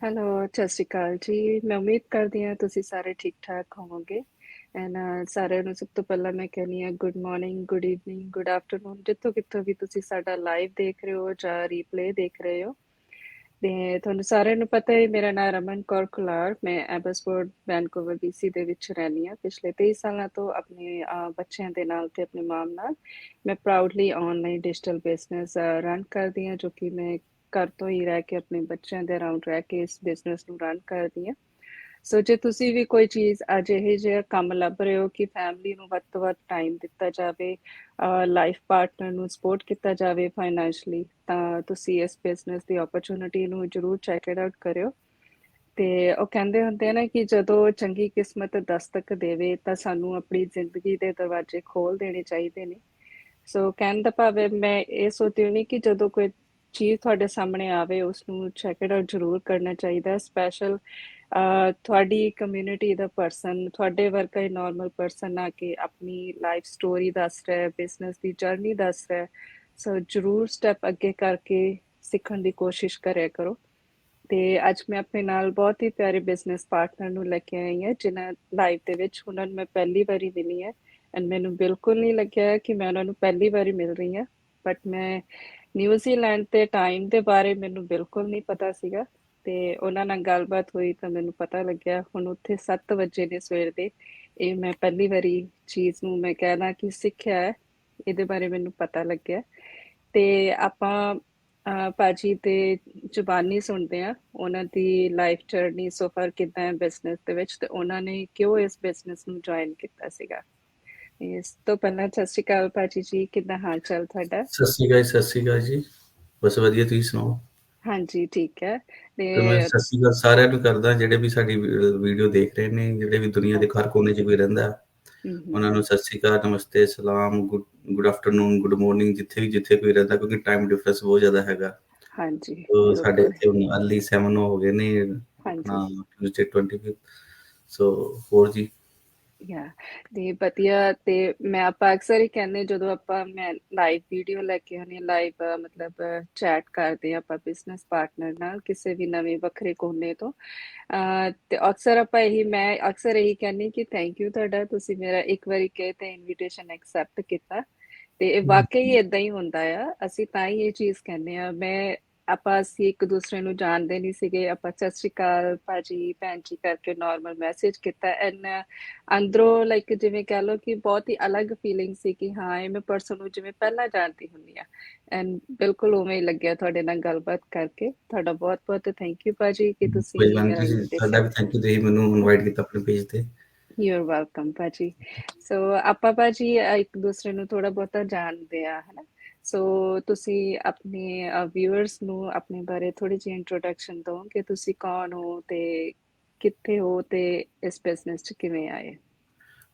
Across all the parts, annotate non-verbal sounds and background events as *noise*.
Hello, ਸਤਿ ਸ਼੍ਰੀ ਅਕਾਲ ਜੀ। ਮੈਂ ਉਮੀਦ ਕਰਦੀ ਹਾਂ ਤੁਸੀਂ ਸਾਰੇ ਠੀਕ-ਠਾਕ ਹੋਵੋਗੇ। ਐਂਡ ਸਾਰਿਆਂ ਨੂੰ ਸਭ ਤੋਂ ਪਹਿਲਾਂ ਮੈਂ ਕਹਿੰਦੀ ਹਾਂ good morning, good evening, good afternoon ਜਿੱਥੋਂ ਕਿੱਥੋਂ ਵੀ ਤੁਸੀਂ ਸਾਡਾ ਲਾਈਵ ਦੇਖ ਰਹੇ ਹੋ ਜਾਂ ਰੀਪਲੇ ਦੇਖ ਰਹੇ ਹੋ। ਤੇ ਤੁਹਾਨੂੰ ਸਾਰਿਆਂ ਨੂੰ ਪਤਾ ਹੈ ਮੇਰਾ ਨਾਮ ਰਮਨ ਕੌਰ ਕੁਲਾਰ ਮੈਂ ਐਬਸਫੋਰਡ ਵੈਨਕੂਵਰ BC ਦੇ ਵਿੱਚ ਰਹਿੰਦੀ ਹਾਂ ਪਿਛਲੇ 23 ਸਾਲਾਂ ਤੋਂ ਆਪਣੇ ਬੱਚਿਆਂ ਦੇ ਨਾਲ ਤੇ ਆਪਣੇ ਮਾਮ ਨਾਲ ਮੈਂ proudly online digital business run ਕਰਦੀ ਹਾਂ ਜੋ ਕਿ ਮੈਂ ਘਰ ਤੋਂ ਹੀ ਰਹਿ ਕੇ ਆਪਣੇ ਬੱਚਿਆਂ ਦੇ ਅਰਾਊਂਡ ਰਹਿ ਕੇ ਇਸ ਬਿਜ਼ਨਸ ਨੂੰ ਰਨ ਕਰਦੀ ਹਾਂ। ਸੋ ਜੇ ਤੁਸੀਂ ਵੀ ਕੋਈ ਚੀਜ਼ ਅੱਜ ਇਹ ਜਿਹਾ ਕੰਮ ਲੱਭ ਰਹੇ ਹੋ ਕਿ ਫੈਮਿਲੀ ਨੂੰ ਵੱਧ ਤੋਂ ਟਾਈਮ ਦਿੱਤਾ ਜਾਵੇ ਲਾਈਫ ਪਾਰਟਨਰ ਨੂੰ ਸਪੋਰਟ ਕੀਤਾ ਜਾਵੇ ਫਾਈਨੈਂਸ਼ਲੀ ਤਾਂ ਤੁਸੀਂ ਇਸ ਬਿਜ਼ਨਸ ਦੀ ਓਪਰਚ्युनिटी ਨੂੰ ਜ਼ਰੂਰ ਚੈੱਕ ਇਟ ਆਊਟ ਕਰਿਓ। ਤੇ ਉਹ ਕਹਿੰਦੇ ਹੁੰਦੇ ਨੇ ਕਿ ਜਦੋਂ ਚੰਗੀ ਕਿਸਮਤ ਦਸਤਕ ਦੇਵੇ ਤਾਂ ਸਾਨੂੰ ਆਪਣੀ ਜ਼ਿੰਦਗੀ ਦੇ ਦਰਵਾਜ਼ੇ ਖੋਲ ਦੇਣੇ ਚਾਹੀਦੇ ਨੇ। ਸੋ ਕਹਿੰਦਾ ਦਾ ਮੈਂ ਇਹ ਸੋਚਦੀ ਹਾਂ ਕਿ ਜਦੋਂ ਕੋਈ ਚੀਜ਼ ਤੁਹਾਡੇ ਸਾਹਮਣੇ ਆਵੇ ਉਸ ਨੂੰ ਚੈੱਕ ਇਟ ਆਊਟ ਜ਼ਰੂਰ ਕਰਨਾ ਚਾਹੀਦਾ। ਸਪੈਸ਼ਲ ਤੁਹਾਡੀ ਕਮਿਊਨਿਟੀ ਦਾ ਪਰਸਨ ਤੁਹਾਡੇ ਵਰਗਾ ਹੀ ਨਾਰਮਲ ਪਰਸਨ ਆ ਕੇ ਆਪਣੀ ਲਾਈਫ ਸਟੋਰੀ ਦੱਸ ਰਿਹਾ ਹੈ ਬਿਜ਼ਨਸ ਦੀ ਜਰਨੀ ਦੱਸ ਰਿਹਾ ਹੈ। ਸੋ ਜ਼ਰੂਰ ਸਟੈਪ ਅੱਗੇ ਕਰਕੇ ਸਿੱਖਣ ਦੀ ਕੋਸ਼ਿਸ਼ ਕਰਿਆ ਕਰੋ। ਤੇ ਅੱਜ ਮੈਂ ਆਪਣੇ ਨਾਲ ਬਹੁਤ ਹੀ ਪਿਆਰੇ ਬਿਜ਼ਨਸ ਪਾਰਟਨਰ ਨੂੰ ਲੈ ਕੇ ਆਈ ਹਾਂ, ਜਿਨ੍ਹਾਂ ਲਾਈਫ ਦੇ ਵਿੱਚ ਉਹਨਾਂ ਨੂੰ ਮੈਂ ਪਹਿਲੀ ਵਾਰੀ ਮਿਲੀ ਹੈ। ਐਂਡ ਮੈਨੂੰ ਬਿਲਕੁਲ ਨਹੀਂ ਲੱਗਿਆ ਕਿ ਮੈਂ ਉਹਨਾਂ ਨੂੰ ਪਹਿਲੀ ਵਾਰੀ ਮਿਲ ਰਹੀ ਹਾਂ। ਬਟ ਮੈਂ ਨਿਊਜ਼ੀਲੈਂਡ ਤੇ ਟਾਈਮ ਦੇ ਬਾਰੇ ਮੈਨੂੰ ਬਿਲਕੁਲ ਨਹੀਂ ਪਤਾ ਸੀਗਾ ਤੇ ਉਹਨਾਂ ਨਾਲ ਗੱਲਬਾਤ ਹੋਈ ਤਾਂ ਮੈਨੂੰ ਪਤਾ ਲੱਗਿਆ ਹੁਣ ਉੱਥੇ 7 ਵਜੇ ਨੇ ਸਵੇਰ ਦੇ। ਇਹ ਮੈਂ ਪਹਿਲੀ ਵਾਰੀ ਚੀਜ਼ ਨੂੰ ਮੈਂ ਕਹਿਣਾ ਕਿ ਸਿੱਖਿਆ ਹੈ, ਇਹਦੇ ਬਾਰੇ ਮੈਨੂੰ ਪਤਾ ਲੱਗਿਆ। ਤੇ ਆਪਾਂ ਪਾਜੀ ਤੇ ਜ਼ੁਬਾਨੀ ਸੁਣਦੇ ਆ ਉਹਨਾਂ ਦੀ ਲਾਈਫ ਜਰਨੀ ਸੋ ਫਾਰ ਕਿਦਾਂ ਹੈ ਬਿਜ਼ਨਸ ਦੇ ਵਿੱਚ ਤੇ ਉਹਨਾਂ ਨੇ ਕਿਉਂ ਇਸ ਬਿਜ਼ਨਸ ਨੂੰ ਜੁਆਇਨ ਕੀਤਾ ਸੀਗਾ? ਇਸ ਤੋਂ ਪਹਿਲਾਂ ਸਤਿ ਸ਼੍ਰੀ ਅਕਾਲ ਪਾਜੀ ਜੀ ਕਿਦਾਂ ਹਾਲ ਚਾਲ ਤੁਹਾਡਾ? ਸਤਿ ਸ਼੍ਰੀ ਅਕਾਲ ਸਤਿ ਸ਼੍ਰੀ ਅਕਾਲ ਜੀ। ਬਸ ਵਧੀਆ ਤੁਸੀਂ ਸੁਣਾਓ? ਹਾਂਜੀ ਠੀਕ ਹੈ। ਤੇ ਮੈਂ ਸਤਿ ਸ਼੍ਰੀ ਅਕਾਲ ਸਾਰਿਆਂ ਨੂੰ ਕਰਦਾ ਜਿਹੜੇ ਵੀ ਸਾਡੀ ਵੀਡੀਓ ਦੇਖ ਰਹੇ ਨੇ ਜਿਹੜੇ ਵੀ ਦੁਨੀਆ ਦੇ ਹਰ ਕੋਨੇ 'ਚ ਰਹਿੰਦਾ ਉਹਨਾਂ ਨੂੰ ਸਤਿ ਸ਼੍ਰੀ ਅਕਾਲ ਨਮਸਤੇ ਸਲਾਮ ਗੁੱਡ ਆਫਟਰਨੂਨ ਗੁੱਡ ਮਾਰਨਿੰਗ ਜਿੱਥੇ ਵੀ ਜਿੱਥੇ ਕੋਈ ਰਹਿੰਦਾ ਕਿਉਂਕਿ ਟਾਈਮ ਡਿਫਰੈਂਸ ਬਹੁਤ ਜ਼ਿਆਦਾ ਹੈਗਾ। ਹਾਂਜੀ ਸਾਡੇ ਇੱਥੇ ਹੁਣ ਅਰਲੀ 7 ਹੋ ਗਏ ਨੇ ਹਾਂਜੀ। ਟਿਊਜ਼ਡੇ 25 ਸੋ ਹੋਰ ਜੀ? ਯਾ ਤੇ ਵਧੀਆ ਤੇ ਮੈਂ ਆਪਾਂ ਅਕਸਰ ਹੀ ਕਹਿੰਦੇ ਜਦੋਂ ਆਪਾਂ ਮੈਂ ਲਾਈਵ ਵੀਡੀਓ ਲੈ ਕੇ ਆਉਂਦੇ ਲਾਈਵ ਮਤਲਬ ਚੈਟ ਕਰਦੇ ਆਪਾਂ ਬਿਜ਼ਨਸ ਪਾਰਟਨਰ ਨਾਲ ਕਿਸੇ ਵੀ ਨਵੇਂ ਵੱਖਰੇ ਕੋਨੇ ਤੋਂ ਤੇ ਅਕਸਰ ਆਪਾਂ ਇਹੀ ਮੈਂ ਅਕਸਰ ਇਹੀ ਕਹਿੰਨੀ ਕਿ ਥੈਂਕ ਯੂ ਤੁਹਾਡਾ ਤੁਸੀਂ ਮੇਰਾ ਇੱਕ ਵਾਰੀ ਕਹੇ ਤੇ ਇਨਵੀਟੇਸ਼ਨ ਐਕਸੈਪਟ ਕੀਤਾ ਤੇ ਇਹ ਵਾਕਈ ਇਦਾਂ ਹੀ ਹੁੰਦਾ ਆ ਅਸੀਂ ਤਾਂ ਹੀ ਇਹ ਚੀਜ਼ ਕਹਿੰਦੇ ਆ ਮੈਂ ਆਪਾਂ ਅਸੀਂ ਇੱਕ ਦੂਸਰੇ ਨੂੰ ਜਾਣਦੇ ਨਹੀਂ ਸੀਗੇ। ਆਪਾਂ ਸਤਿ ਸ਼੍ਰੀ ਅਕਾਲ ਭਾਜੀ ਭੈਣ ਜੀ ਕਰਕੇ ਨਾਰਮਲ ਮੈਸੇਜ ਕੀਤਾ। ਐਂਡ ਅੰਦਰੋਂ ਲਾਈਕ ਜਿਵੇਂ ਕਹ ਲਓ ਕਿ ਬਹੁਤ ਹੀ ਅਲੱਗ ਫੀਲਿੰਗ ਸੀ ਕਿ ਹਾਂ ਇਹ ਮੈਂ ਪਰਸਨ ਨੂੰ ਜਿਵੇਂ ਪਹਿਲਾਂ ਜਾਣਦੀ ਹੁੰਦੀ ਆ ਐਂਡ ਬਿਲਕੁਲ ਉਵੇਂ ਹੀ ਲੱਗਿਆ ਤੁਹਾਡੇ ਨਾਲ ਗੱਲਬਾਤ ਕਰਕੇ। ਤੁਹਾਡਾ ਬਹੁਤ ਬਹੁਤ ਥੈਂਕ ਯੂ ਭਾਜੀ ਕਿ ਤੁਸੀਂ ਤੁਹਾਡਾ ਵੀ ਥੈਂਕ ਯੂ ਤੁਸੀਂ ਮੈਨੂੰ ਇਨਵਾਈਟ ਕੀਤਾ ਆਪਣੇ ਪੇਜ ਤੇ। ਯੂ ਆਰ ਵੈਲਕਮ ਭਾਜੀ। ਸੋ ਆਪਾਂ ਭਾਜੀ ਇੱਕ ਦੂਸਰੇ ਨੂੰ ਥੋੜਾ ਬਹੁਤਾ ਜਾਣਦੇ ਆ ਹਨਾ? ਸੋ ਤੁਸੀਂ ਆਪਣੇ ਵਿਊਅਰਸ ਨੂੰ ਆਪਣੇ ਬਾਰੇ ਥੋੜੀ ਜਿਹੀ ਇੰਟਰੋਡਕਸ਼ਨ ਦਿਓ ਕਿ ਤੁਸੀਂ ਕੌਣ ਹੋ ਤੇ ਕਿੱਥੇ ਹੋ ਤੇ ਇਸ ਬਿਜ਼ਨਸ 'ਚ ਕਿਵੇਂ ਆਏ?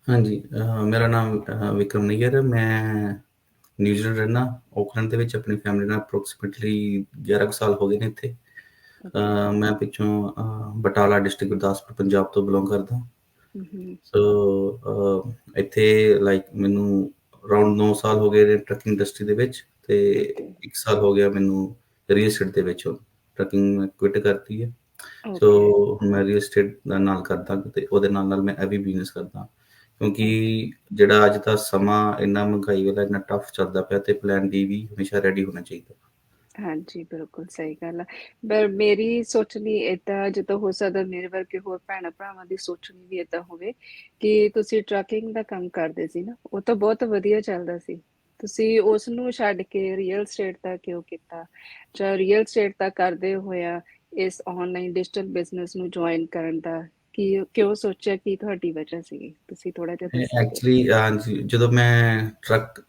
ਹਾਂਜੀ ਮੇਰਾ ਨਾਮ ਵਿਕਰਮ ਨਈਅਰ ਹੈ। ਮੈਂ ਨਿਊਜ਼ੀਲੈਂਡ ਰਹਿਣਾ ਆਕਲੈਂਡ ਦੇ ਵਿੱਚ ਆਪਣੀ ਫੈਮਿਲੀ ਨਾਲ ਅਪਰੋਕਸੀਮੇਟਲੀ 11 ਸਾਲ ਹੋ ਗਏ ਨੇ ਇੱਥੇ। ਮੈਂ ਪਿੱਛੋਂ ਬਟਾਲਾ ਡਿਸਟ੍ਰਿਕਟ ਗੁਰਦਾਸਪੁਰ ਪੰਜਾਬ ਤੋਂ ਬਿਲੋਂਗ ਕਰਦਾ। ਸੋ ਇੱਥੇ ਲਾਈਕ ਮੈਨੂੰ ਅਰਾਊਂਡ 9 ਸਾਲ ਹੋ ਗਏ ਨੇ ਟਰੱਕਿੰਗ ਇੰਡਸਟਰੀ ਦੇ ਵਿੱਚ ਤੇ 1 ਸਾਲ ਹੋ ਗਿਆ ਮੈਨੂੰ ਰੀਅਲ ਏਸਟੇਟ ਦੇ ਵਿੱਚ ਟਰੱਕਿੰਗ ਮੈਂ ਕੁਇਟ ਕਰਤੀ ਹੈ। ਸੋ ਮੈਂ ਰੀਅਲ ਏਸਟੇਟ ਦਾ ਨਾਲ ਕਰਦਾ ਤੇ ਉਹਦੇ ਨਾਲ ਨਾਲ ਮੈਂ ਇਹ ਵੀ ਬਿਜ਼ਨਸ ਕਰਦਾ ਕਿਉਂਕਿ ਜਿਹੜਾ ਅੱਜ ਦਾ ਸਮਾਂ ਇੰਨਾ ਮਹਿੰਗਾਈ ਵਾਲਾ ਇੰਨਾ ਟਫ ਚੱਲਦਾ ਪਿਆ ਤੇ ਪਲਾਨ ਡੀ ਵੀ ਹਮੇਸ਼ਾ ਰੈਡੀ ਹੋਣਾ ਚਾਹੀਦਾ। ਹਾਂਜੀ ਬਿਲਕੁਲ ਸਹੀ ਗੱਲ ਹੈ ਪਰ ਮੇਰੀ ਸੋਚਣੀ ਇਦਾਂ ਜਦੋਂ ਹੋ ਸਕਦਾ ਮੇਰੇ ਵਰਗੇ ਹੋਰ ਭੈਣ ਭਰਾਵਾਂ ਦੀ ਸੋਚਣੀ ਵੀ ਇਦਾਂ ਹੋਵੇ ਕਿ ਤੁਸੀਂ ਟਰੱਕਿੰਗ ਦਾ ਕੰਮ ਕਰਦੇ ਸੀ ਨਾ ਉਹ ਤਾਂ ਬਹੁਤ ਵਧੀਆ ਚੱਲਦਾ ਸੀ। ਤੁਸੀਂ ਉਸ ਨੂੰ ਛੱਡ ਕੇ ਰੀਅਲ ਸਟੇਟ ਦਾ ਕਿਉਂ ਕੀਤਾ? ਜਾਂ ਰੀਅਲ ਸਟੇਟ ਦਾ ਕਰਦੇ ਹੋਇਆ ਇਸ ਆਨਲਾਈਨ ਡਿਜੀਟਲ ਬਿਜ਼ਨਸ ਨੂੰ ਜੁਆਇਨ ਕਰਨ ਦਾ ਕਿ ਕਿਉਂ ਸੋਚਿਆ? ਕਿ ਤੁਹਾਡੀ ਵਜ੍ਹਾ ਸੀ ਤੁਸੀਂ ਥੋੜਾ ਜਿਹਾ ਐਕਚੁਅਲੀ ਜਦੋਂ ਮੈਂ ਟਰੱਕ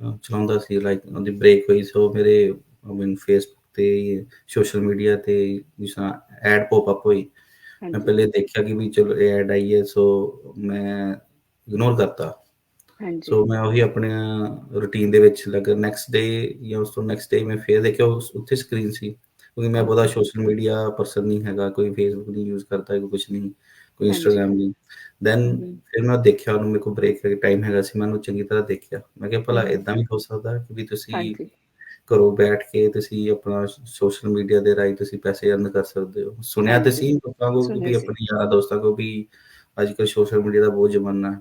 ਚਲਾਉਂਦਾ ਸੀ ਲਾਈਕ ਉਹਦੀ ਬ੍ਰੇਕ ਹੋਈ ਸੋ ਮੇਰੇ ਮੀਨ ਫੇਸਬੁੱਕ ਤੇ ਸੋਸ਼ਲ ਮੀਡੀਆ ਤੇ ਜਿਸ ਤਰ੍ਹਾਂ ਐਡ ਪੋਪ ਅਪ ਹੋਈ। ਮੈਂ ਪਹਿਲੇ ਦੇਖਿਆ ਕਿ ਵੀ ਚਲੋ ਇਹ ਐਡ ਆਈ ਹੈ ਸੋ ਮੈਂ ਇਗਨੋਰ ਕਰਤਾ। ਸੋ ਮੈਂ ਉਹੀ ਆਪਣੇ ਰੁਟੀਨ ਦੇ ਵਿੱਚ ਲੱਗ। ਨੈਕਸਟ ਡੇ ਜਾਂ ਉਸ ਤੋਂ ਨੈਕਸਟ ਡੇ ਮੈਂ ਫੇਰ ਦੇਖਿਆ ਉੱਥੇ ਸਕਰੀਨ ਸੀ। ਕਿਉਂਕਿ ਮੈਂ ਬਹੁਤਾ ਸੋਸ਼ਲ ਮੀਡੀਆ ਪਰਸਨ ਨਹੀਂ ਹੈਗਾ ਕੋਈ ਫੇਸਬੁੱਕ ਨਹੀਂ ਯੂਜ਼ ਕਰਦਾ ਕੋਈ ਕੁਝ ਨਹੀਂ। ਕੋਈ ਇੰਸਟਾਗ੍ਰam ਨਹੀਂ ਦੈਨ ਫਿਰ ਮੈਂ ਦੇਖਿਆ ਉਹਨੂੰ ਮੇਰੇ ਕੋ ਬ੍ਰੇਕ ਕਰਕੇ ਟਾਈਮ ਹੈਗਾ ਸੀ ਮੈਂ ਉਹਨੂੰ ਚੰਗੀ ਤਰ੍ਹਾਂ ਦੇਖਿਆ। ਮੈਂ ਕਿਹਾ ਭਲਾ ਇਦਾਂ ਵੀ ਹੋ ਸਕਦਾ ਕਿ ਵੀ ਤੁਸੀਂ ਘਰੋਂ ਬੈਠ ਕੇ ਤੁਸੀਂ ਆਪਣਾ ਸੋਸ਼ਲ ਮੀਡੀਆ ਦੇ ਰਾਹੀਂ ਤੁਸੀਂ ਪੈਸੇ ਅਰਨ ਕਰ ਸਕਦੇ ਹੋ। ਸੁਣਿਆ ਤੇ ਸੀ ਲੋਕਾਂ ਕੋਲ ਸੁਣਿਆ ਵੀ। ਆਪਣੇ ਯਾਰਾਂ ਦੋਸਤਾਂ ਕੋਲ ਵੀ ਅੱਜ ਕੱਲ੍ਹ ਸੋਸ਼ਲ ਮੀਡੀਆ ਦਾ ਬਹੁਤ ਜ਼ਮਾਨਾ। ਹੈ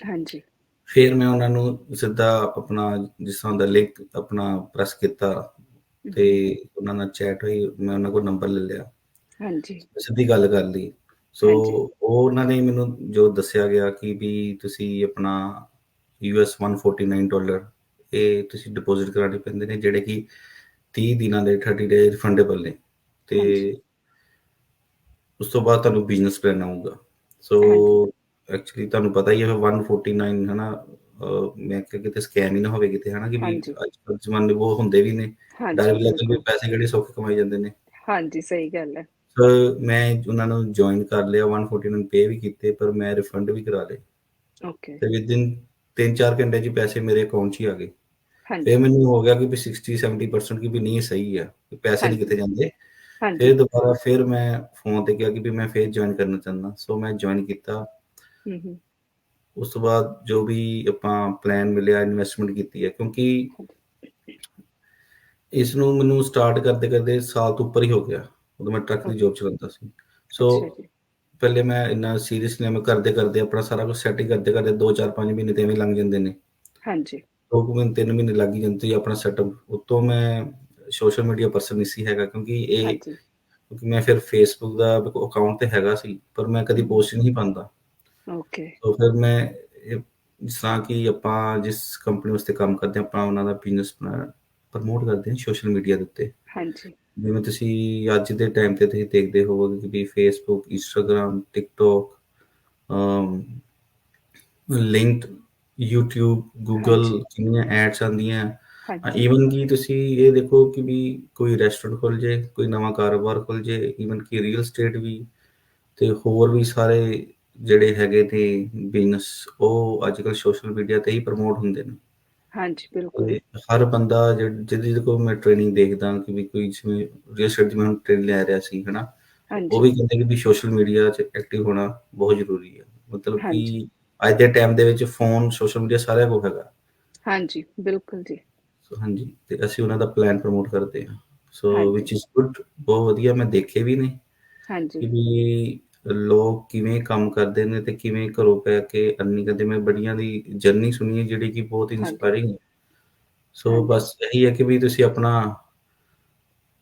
ਹਾਂਜੀ। ਫਿਰ ਮੈਂ ਉਹਨਾਂ ਨੂੰ ਸਿੱਧਾ ਆਪਣਾ ਜਿਸ ਤਰ੍ਹਾਂ ਦਾ ਲਿੰਕ ਆਪਣਾ ਪ੍ਰੈਸ ਕੀਤਾ ਤੇ ਉਹਨਾਂ ਨਾਲ ਚੈਟ ਹੋਈ ਮੈਂ ਉਹਨਾਂ ਕੋਲ ਨੰਬਰ ਲੈ ਲਿਆ। ਹਾਂਜੀ। ਸਿੱਧੀ ਗੱਲ ਕਰ ਲਈ। ਸੋ ਹਾਂਜੀ। ਉਹ ਉਹਨਾਂ ਨੇ ਮੈਨੂੰ ਜੋ ਦੱਸਿਆ ਗਿਆ ਕਿ ਵੀ ਤੁਸੀਂ ਆਪਣਾ ਯੂਐਸ 149 ਡਾਲਰ ਇਹ ਤੁਸੀਂ ਡਿਪੋਜ਼ਿਟ ਕਰਾਉਣੇ ਪੈਂਦੇ ਨੇ ਜਿਹੜੇ ਕਿ 30 ਦਿਨਾਂ ਦੇ 30 ਡੇ ਰਿਫੰਡੇਬਲ ਨੇ ਤੇ ਹਾਂਜੀ। ਉਸ ਤੋਂ ਬਾਅਦ ਤੁਹਾਨੂੰ ਬਿਜ਼ਨਸ ਪਲਾਨ ਆਊਗਾ ਸੋ ਐਕਚੁਅਲੀ ਤੁਹਾਨੂੰ ਪਤਾ ਹੀ ਹੈ 149 ਹੈ ਨਾ ਅਹ ਮੈਂ ਕਿਹਾ ਕਿਤੇ ਸਕੈਮ ਹੀ ਨਾ ਹੋਵੇ ਕਿਤੇ ਹਨਾ ਕਿ ਵੀ ਹਾਂਜੀ। ਅੱਜ ਕੱਲ੍ਹ ਜ਼ਮਾਨੇ ਉਹ ਹੁੰਦੇ ਵੀ ਨੇ ਡਰ ਵੀ ਲੱਗਦਾ ਵੀ ਬਿਲਕੁਲ। ਪੈਸੇ ਕਿਹੜੇ ਸੌਖੇ ਕਮਾਏ ਜਾਂਦੇ ਨੇ ਹਾਂਜੀ ਸਹੀ ਗੱਲ ਹੈ ਮੈਂ ਉਹਨਾਂ ਨੂੰ ਜੁਆਇਨ ਕਰ ਲਿਆ 149 ਪੇ ਵੀ ਕੀਤੇ ਪਰ ਮੈਂ ਰਿਫੰਡ ਵੀ ਕਰਾ ਲਏ। ਓਕੇ ਤੇ ਵਿਦਿਨ 3-4 ਘੰਟੇ 'ਚ ਪੈਸੇ ਮੇਰੇ ਅਕਾਊਂਟ 'ਚ ਹੀ ਆ ਗਏ। ਹਾਂਜੀ। ਫਿਰ ਮੈਨੂੰ ਹੋ ਗਿਆ ਕਿ ਵੀ 60-70% ਕਿ ਵੀ ਨਹੀਂ ਸਹੀ ਆ ਪੈਸੇ ਨਹੀਂ। ਕਿਤੇ ਜਾਂਦੇ। ਹਾਂਜੀ। ਫਿਰ ਦੁਬਾਰਾ ਫਿਰ ਮੈਂ ਫੋਨ ਤੇ ਕਿਹਾ ਕਿ ਵੀ ਮੈਂ ਫਿਰ ਜੁਆਇਨ ਕਰਨਾ ਚਾਹੁੰਦਾ। ਸੋ ਮੈਂ ਜੁਆਇਨ ਕੀਤਾ। ਉਸ ਤੋਂ ਬਾਅਦ ਜੋ ਵੀ ਆਪਾਂ ਪਲਾਨ ਮਿਲਿਆ ਇਨਵੈਸਟਮੈਂਟ ਕੀਤੀ ਹੈ ਕਿਉਂਕਿ ਇਸ ਨੂੰ ਮੈਨੂੰ ਸਟਾਰਟ ਕਰਦੇ ਕਰਦੇ ਸਾਲ ਤੋਂ ਉੱਪਰ ਹੀ ਹੋ ਗਿਆ। ਉਦੋਂ ਮੈਂ ਟਰੱਕ ਦੀ ਜੌਬ ਚਲਾਉਂਦਾ ਸੀ। ਸੋ ਪਹਿਲੇ ਮੈਂ ਇੰਨਾ ਸੀਰੀਅਸ ਨਹੀਂ ਮੈਂ ਕਰਦੇ ਕਰਦੇ ਆਪਣਾ ਸਾਰਾ ਕੁਝ ਸੈਟਿੰਗ ਕਰਦੇ ਕਰਦੇ 2-4 5 ਮਹੀਨੇ ਤੇ ਐਵੇਂ ਲੰਘ ਜਾਂਦੇ ਨੇ। ਹਾਂਜੀ। ਦੋ ਕੁ ਮਹੀਨੇ ਤਿੰਨ ਮਹੀਨੇ ਲੱਗ ਹੀ ਜਾਂਦੇ ਆਪਣਾ ਸੈਟਅਪ ਉਤੋਂ ਮੈਂ ਸੋਸ਼ਲ ਮੀਡੀਆ ਪਰਸਨ ਨਹੀਂ ਸੀ ਹੈਗਾ ਕਿਉਂਕਿ ਇਹ ਕਿਉਂਕਿ ਮੈਂ ਫਿਰ ਫੇਸਬੁੱਕ ਦਾ ਅਕਾਊਂਟ ਤੇ ਹੈਗਾ ਸੀ ਪਰ ਮੈਂ ਕਦੀ ਪੋਸਟ ਨਹੀਂ ਪਾਉਂਦਾ। ਓਕੇ ਸੋ ਫਿਰ ਮੈਂ ਜਿਸ ਤਰ੍ਹਾਂ ਕਿ ਆਪਾਂ ਜਿਸ ਕੰਪਨੀ ਵਾਸਤੇ ਕੰਮ ਕਰਦੇ ਆਪਾਂ ਉਹਨਾਂ ਦਾ ਬਿਜ਼ਨਸ ਪ੍ਰਮੋਟ ਕਰਦੇ ਹਾਂ ਸੋਸ਼ਲ ਮੀਡੀਆ ਦੇ ਉੱਤੇ। ਹਾਂਜੀ। ਜਿਵੇਂ ਤੁਸੀਂ ਅੱਜ ਦੇ ਟਾਈਮ ਤੇ ਤੁਸੀਂ ਦੇਖਦੇ ਹੋਵੋਗੇ ਕਿ ਵੀ Facebook Instagram TikTok um Linked YouTube Google ਹਾਂਜੀ। ਕਿੰਨੀਆਂ ਐਡਸ ਆਉਂਦੀਆਂ। ਈਵਨ ਕਿ ਤੁਸੀਂ ਇਹ ਦੇਖੋ ਕਿ ਵੀ ਕੋਈ ਰੈਸਟੋਰੈਂਟ ਖੁੱਲ ਜੇ ਕੋਈ ਨਵਾਂ ਕਾਰੋਬਾਰ ਖੁੱਲ ਜੇ ਈਵਨ ਕਿ ਰੀਅਲ ਸਟੇਟ ਵੀ ਤੇ ਹੋਰ ਵੀ ਸਾਰੇ ਜਿਹੜੇ ਹੈਗੇ ਤੇ ਬਿਜ਼ਨਸ ਉਹ ਅੱਜ ਕੱਲ੍ਹ ਸੋਸ਼ਲ ਮੀਡੀਆ ਤੇ ਹੀ ਪ੍ਰਮੋਟ ਹੁੰਦੇ ਨੇ। ਹਾਂਜੀ ਬਿਲਕੁਲ। ਹਰ ਬੰਦਾ ਜਿਹ- ਜਿਹਦੀ ਕੋਲ ਮੈਂ ਟ੍ਰੇਨਿੰਗ ਦੇਖਦਾ ਕਿ ਵੀ ਕੋਈ ਜਿਵੇਂ ਰੀਅਲ ਸਟੇਟ ਦੀ ਮੈਂ ਟ੍ਰੇਨਿੰਗ ਲੈ ਰਿਹਾ ਸੀ ਹਨਾ? ਉਹ ਵੀ ਕਹਿੰਦੇ ਕਿ ਵੀ ਸੋਸ਼ਲ ਮੀਡੀਆ 'ਚ ਐਕਟਿਵ ਹੋਣਾ ਬਹੁਤ ਜ਼ਰੂਰੀ ਹੈ ਮਤਲਬ। ਕਿ ਅੱਜ ਦੇ ਟਾਈਮ ਦੇ ਵਿੱਚ ਫੋਨ ਸੋਸ਼ਲ ਮੀਡੀਆ ਸਾਰਿਆਂ ਕੋਲ ਹੈਗਾ। ਹਾਂਜੀ ਬਿਲਕੁਲ ਜੀ। ਸੋ ਹਾਂਜੀ ਤੇ ਅਸੀਂ ਉਹਨਾਂ ਦਾ ਪਲਾਨ ਪ੍ਰਮੋਟ ਕਰਦੇ ਹਾਂ। ਸੋ। ਵਿਚ ਇਜ਼ ਗੁੱਡ ਬਹੁਤ ਵਧੀਆ ਮੈਂ ਦੇਖੇ ਵੀ ਨੇ। ਕਿ ਹਾਂਜੀ ਵੀ ਲੋਕ ਕਿਵੇਂ ਕੰਮ ਕਰਦੇ ਨੇ ਤੇ ਕਿਵੇਂ ਘਰੋਂ ਪੈ ਕੇ ਅਰਨਿੰਗ ਕਰਦੇ ਮੈਂ ਬੜੀਆਂ ਦੀ ਜਰਨੀ ਸੁਣੀ ਹੈ ਜਿਹੜੀ ਕਿ ਬਹੁਤ। ਇਨਸਪਾਇਰਿੰਗ ਹੈ। ਸੋ। ਬਸ ਇਹੀ ਹੈ ਕਿ ਵੀ ਤੁਸੀਂ ਆਪਣਾ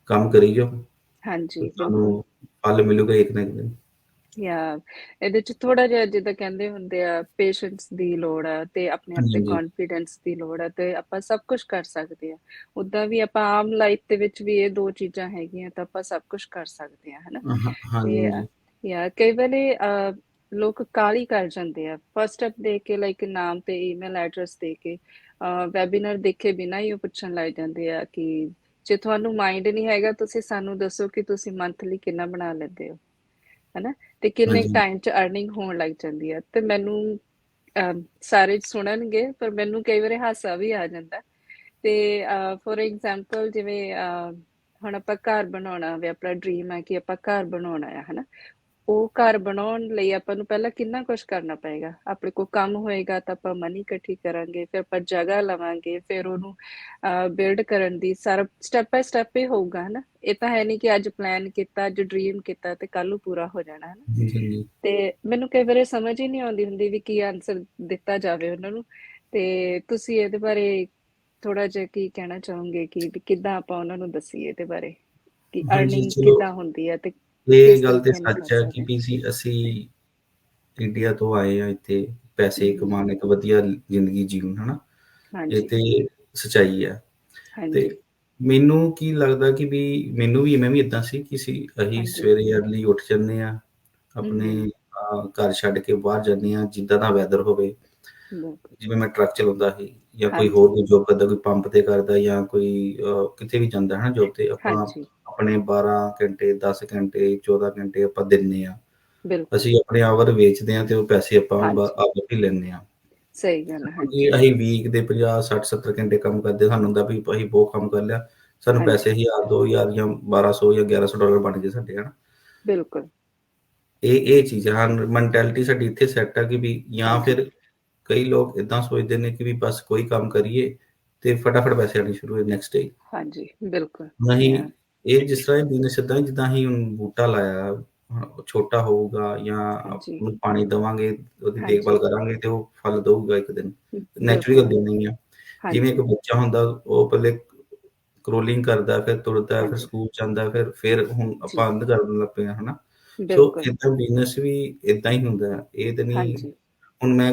ਕੰਮ ਕਰੀ ਜਾਓ ਹਾਂਜੀ ਤੁਹਾਨੂੰ ਫਲ ਮਿਲੂਗਾ ਇੱਕ ਨਾ ਇੱਕ ਦਿਨ। ਯਾ ਇਹਦੇ ਚ ਥੋੜਾ ਜਿਹਾ ਜਿੱਦਾਂ ਕਹਿੰਦੇ ਹੁੰਦੇ ਆ ਪੇਸ਼ੈਂਸ ਦੀ ਲੋੜ ਆ ਤੇ ਆਪਣੇ ਆਪ ਤੇ। ਕੌਨਫੀਡੈਂਸ ਦੀ ਲੋੜ ਆ ਤੇ ਆਪਾਂ ਸਭ ਕੁਝ ਕਰ ਸਕਦੇ ਆ। ਉਦਾਂ ਵੀ ਆਪਾਂ ਆਮ ਲਾਈਫ ਦੇ ਵਿੱਚ ਵੀ ਇਹ ਦੋ ਚੀਜ਼ਾਂ ਹੈਗੀਆਂ ਤਾਂ ਆਪਾਂ ਸਭ ਕੁਝ ਕਰ ਸਕਦੇ ਆ ਹਨਾ? ਹਾਂਜੀ। ਯਾ ਕਈ ਅਹ, ਲੋਕ ਕਾਲੀ ਕਰ ਜਾਂਦੇ ਆ। ਫਸਟ ਸਟੈਪ ਦੇ ਕੇ ਲਾਈਕ ਨਾਮ ਤੇ ਈਮੇਲ ਐਡਰੈਸ ਦੇ ਕੇ ਵੈਬਿਨਾਰ ਦੇਖੇ ਬਿਨਾਂ ਹੀ ਉਹ ਪੁੱਛਣ ਲੱਗ ਜਾਂਦੇ ਆ ਕਿ ਜੇ ਤੁਹਾਨੂੰ ਮਾਈਂਡ ਨਹੀਂ ਹੈਗਾ ਤੁਸੀਂ ਸਾਨੂੰ ਦੱਸੋ ਕਿ ਤੁਸੀਂ ਮੰਥਲੀ ਕਿੰਨਾ ਬਣਾ ਲੈਂਦੇ ਹੋ। ਹਨਾ? ਤੇ ਕਿੰਨੇ ਹਾਂਜੀ। ਟਾਈਮ ਚ ਅਰਨਿੰਗ ਹੋਣ ਲੱਗ ਜਾਂਦੀ ਆ। ਤੇ ਮੈਨੂੰ ਅਮ, ਸਾਰੇ ਸੁਣਨਗੇ ਪਰ ਮੈਨੂੰ ਕਈ ਵਾਰੀ ਹਾਸਾ ਵੀ ਆ ਜਾਂਦਾ। ਤੇ ਫੋਰ ਐਗਜ਼ਾਮਪਲ ਜਿਵੇਂ ਅਹ, ਹੁਣ ਆਪਾਂ ਘਰ ਬਣਾਉਣਾ ਵੀ ਆਪਣਾ ਡ੍ਰੀਮ ਹੈ ਕਿ ਆਪਾਂ ਘਰ ਬਣਾਉਣਾ ਹੈ ਹਨਾ? ਉਹ ਘਰ ਬਣਾਉਣ ਲਈ ਆਪਾਂ ਨੂੰ ਪਹਿਲਾਂ ਕਿੰਨਾ ਕੁਝ ਕਰਨਾ ਪਏਗਾ? ਆਪਣੇ ਕੋਲ ਕੰਮ ਹੋਏਗਾ ਤਾਂ ਆਪਾਂ ਮਨੀ ਇਕੱਠੀ ਕਰਾਂਗੇ ਫਿਰ ਆਪਾਂ ਜਗ੍ਹਾ ਲਵਾਂਗੇ ਫਿਰ ਉਹਨੂੰ ਬਿਲਡ ਕਰਨ ਦੀ ਸਾਰਾ ਸਟੈਪ ਬਾਈ ਸਟੈਪ ਹੀ ਹੋਊਗਾ ਹਨਾ? ਇਹ ਤਾਂ ਹੈ ਨਹੀਂ ਕਿ ਅੱਜ ਪਲਾਨ ਕੀਤਾ ਅੱਜ ਡ੍ਰੀਮ ਕੀਤਾ ਤੇ ਕੱਲ ਨੂੰ ਪੂਰਾ ਹੋ ਜਾਣਾ ਹਨਾ? ਤੇ ਮੈਨੂੰ ਕਈ ਵਾਰੀ ਸਮਝ ਹੀ ਨਹੀਂ ਆਉਂਦੀ ਹੁੰਦੀ ਵੀ ਕੀ ਆਨਸਰ ਦਿੱਤਾ ਜਾਵੇ ਉਹਨਾਂ ਨੂੰ। ਤੇ ਤੁਸੀਂ ਇਹਦੇ ਬਾਰੇ ਥੋੜਾ ਜਿਹਾ ਕੀ ਕਹਿਣਾ ਚਾਹੋਗੇ ਕਿ ਕਿੱਦਾਂ ਆਪਾਂ ਉਹਨਾਂ ਨੂੰ ਦਸੀਏ ਇਹਦੇ ਬਾਰੇ? ਕਿ ਅਰਨਿੰਗ। ਕਿੱਦਾਂ ਹੁੰਦੀ ਹੈ ਤੇ ਇਹ ਗੱਲ ਤੇ ਸੱਚ ਹੈ ਕਿ ਸਕਦੇ? ਵੀ ਸੀ ਅਸੀਂ ਇੰਡੀਆ ਤੋਂ ਆਏ ਆ ਇੱਥੇ ਪੈਸੇ। ਕਮਾਉਣ ਇੱਕ ਵਧੀਆ ਜ਼ਿੰਦਗੀ ਜੀਉਣ ਹਨਾ ਇਹ ਤੇ ਸਚਾਈ ਹੈ ਹਾਂਜੀ ਤੇ ਮੈਨੂੰ ਕੀ ਲੱਗਦਾ ਕਿ ਵੀ ਮੈਨੂੰ ਵੀ ਮੈਂ ਵੀ ਇਦਾਂ ਸੀ ਕਿ ਸੀ ਅਸੀਂ। ਸਵੇਰੇ ਅਰਲੀ ਉੱਠ ਜੰਨੇ ਆ ਆਪਣੇ ਘਰ ਛੱਡ ਕੇ ਬਾਹਰ ਜਾਂਦੇ ਆ ਜਿੱਦਾਂ ਦਾ ਵੈਦਰ ਹੋਵੇ ਜਿਵੇਂ ਮੈਂ ਟਰੱਕ ਚਲਾਉਂਦਾ ਸੀ ਜਾਂ ਕੋਈ। ਹੋਰ ਕੋਈ ਜੋਬ ਕਰਦਾ ਕੋਈ ਪੰਪ ਤੇ ਕਰਦਾ ਜਾਂ ਕੋਈ ਕਿਤੇ ਵੀ ਜਾਂਦਾ ਹੈ ਨਾ ਜੋਬ ਤੇ ਆਪਾਂ ਆਪਣੇ 12 ਘੰਟੇ 10 ਘੰਟੇ 14 ਘੰਟੇ ਆਪਾਂ ਦਿੰਨੇ ਆ। ਬਿਲਕੁਲ। ਅਸੀਂ ਆਪਣੇ ਆਵਰ ਵੇਚਦੇ ਆ ਤੇ ਉਹ ਪੈਸੇ ਆਪਾਂ ਆਪ ਹੀ ਲੈਂਦੇ ਆ ਸਹੀ ਗੱਲ ਹੈ ਕਿਉਂਕਿ ਅਸੀਂ ਵੀਕ ਦੇ 50 60 70 ਘੰਟੇ ਕੰਮ ਕਰਦੇ ਸਾਨੂੰ ਹੁੰਦਾ ਵੀ ਅਸੀਂ ਬਹੁਤ ਕੰਮ ਕਰ ਲਿਆ ਸਾਨੂੰ। ਪੈਸੇ 1000 2000 ਜਾਂ 1200 ਜਾਂ 1100 ਡਾਲਰ ਬਣ ਗਏ ਸਾਡੇ ਹਨਾ। ਬਿਲਕੁਲ। ਇਹ ਇਹ ਚੀਜ਼ ਹੈ ਮੈਂਟੈਲਿਟੀ ਸਾਡੀ ਇੱਥੇ ਸੈੱਟ ਆ ਕਿ ਵੀ ਜਾਂ। ਫਿਰ ਕਈ ਲੋਕ ਇਦਾਂ ਸੋਚਦੇ ਨੇ ਕਿ ਵੀ ਬਸ ਕੋਈ ਕੰਮ ਕਰੀਏ ਤੇ ਫਟਾਫਟ ਪੈਸੇ ਆਣੇ ਸ਼ੁਰੂ ਹੋਏ ਨੈਕਸਟ ਡੇ ਹਾਂਜੀ ਬਿਲਕੁਲ। ਨਹੀਂ. ਇਹ ਜਿਸ ਤਰ੍ਹਾਂ ਇਹ ਬਿਜ਼ਨਸ ਇਦਾਂ ਜਿੱਦਾਂ ਹੀ ਬੂਟਾ ਲਾਇਆ ਛੋਟਾ ਹੋਊਗਾ ਜਾਂ। ਉਹਨੂੰ ਪਾਣੀ ਦੇਵਾਂਗੇ ਉਹਦੀ। ਦੇਖਭਾਲ ਕਰਾਂਗੇ ਤੇ ਉਹ ਫਲ ਦਊਗਾ ਇੱਕ ਦਿਨ। ਨੈਚੁਰਲ ਦੇਣਾ ਹੀ ਆ ਜਿਵੇਂ ਇੱਕ ਬੱਚਾ ਹੁੰਦਾ ਉਹ ਪਹਿਲੇ ਕਰੋਲਿੰਗ ਕਰਦਾ ਫਿਰ ਤੁਰਦਾ ਫਿਰ। ਸਕੂਲ ਜਾਂਦਾ ਫਿਰ ਫਿਰ ਹੁਣ ਆਪਾਂ ਅੰਧ ਕਰਨ ਲੱਗ ਪਏ ਹਨਾ ਸੋ ਇਦਾਂ ਬਿਜ਼ਨਸ ਵੀ ਇਦਾਂ ਹੀ ਹੁੰਦਾ। ਇਹ ਤਾਂ ਨਹੀਂ ਹੁਣ ਮੈਂ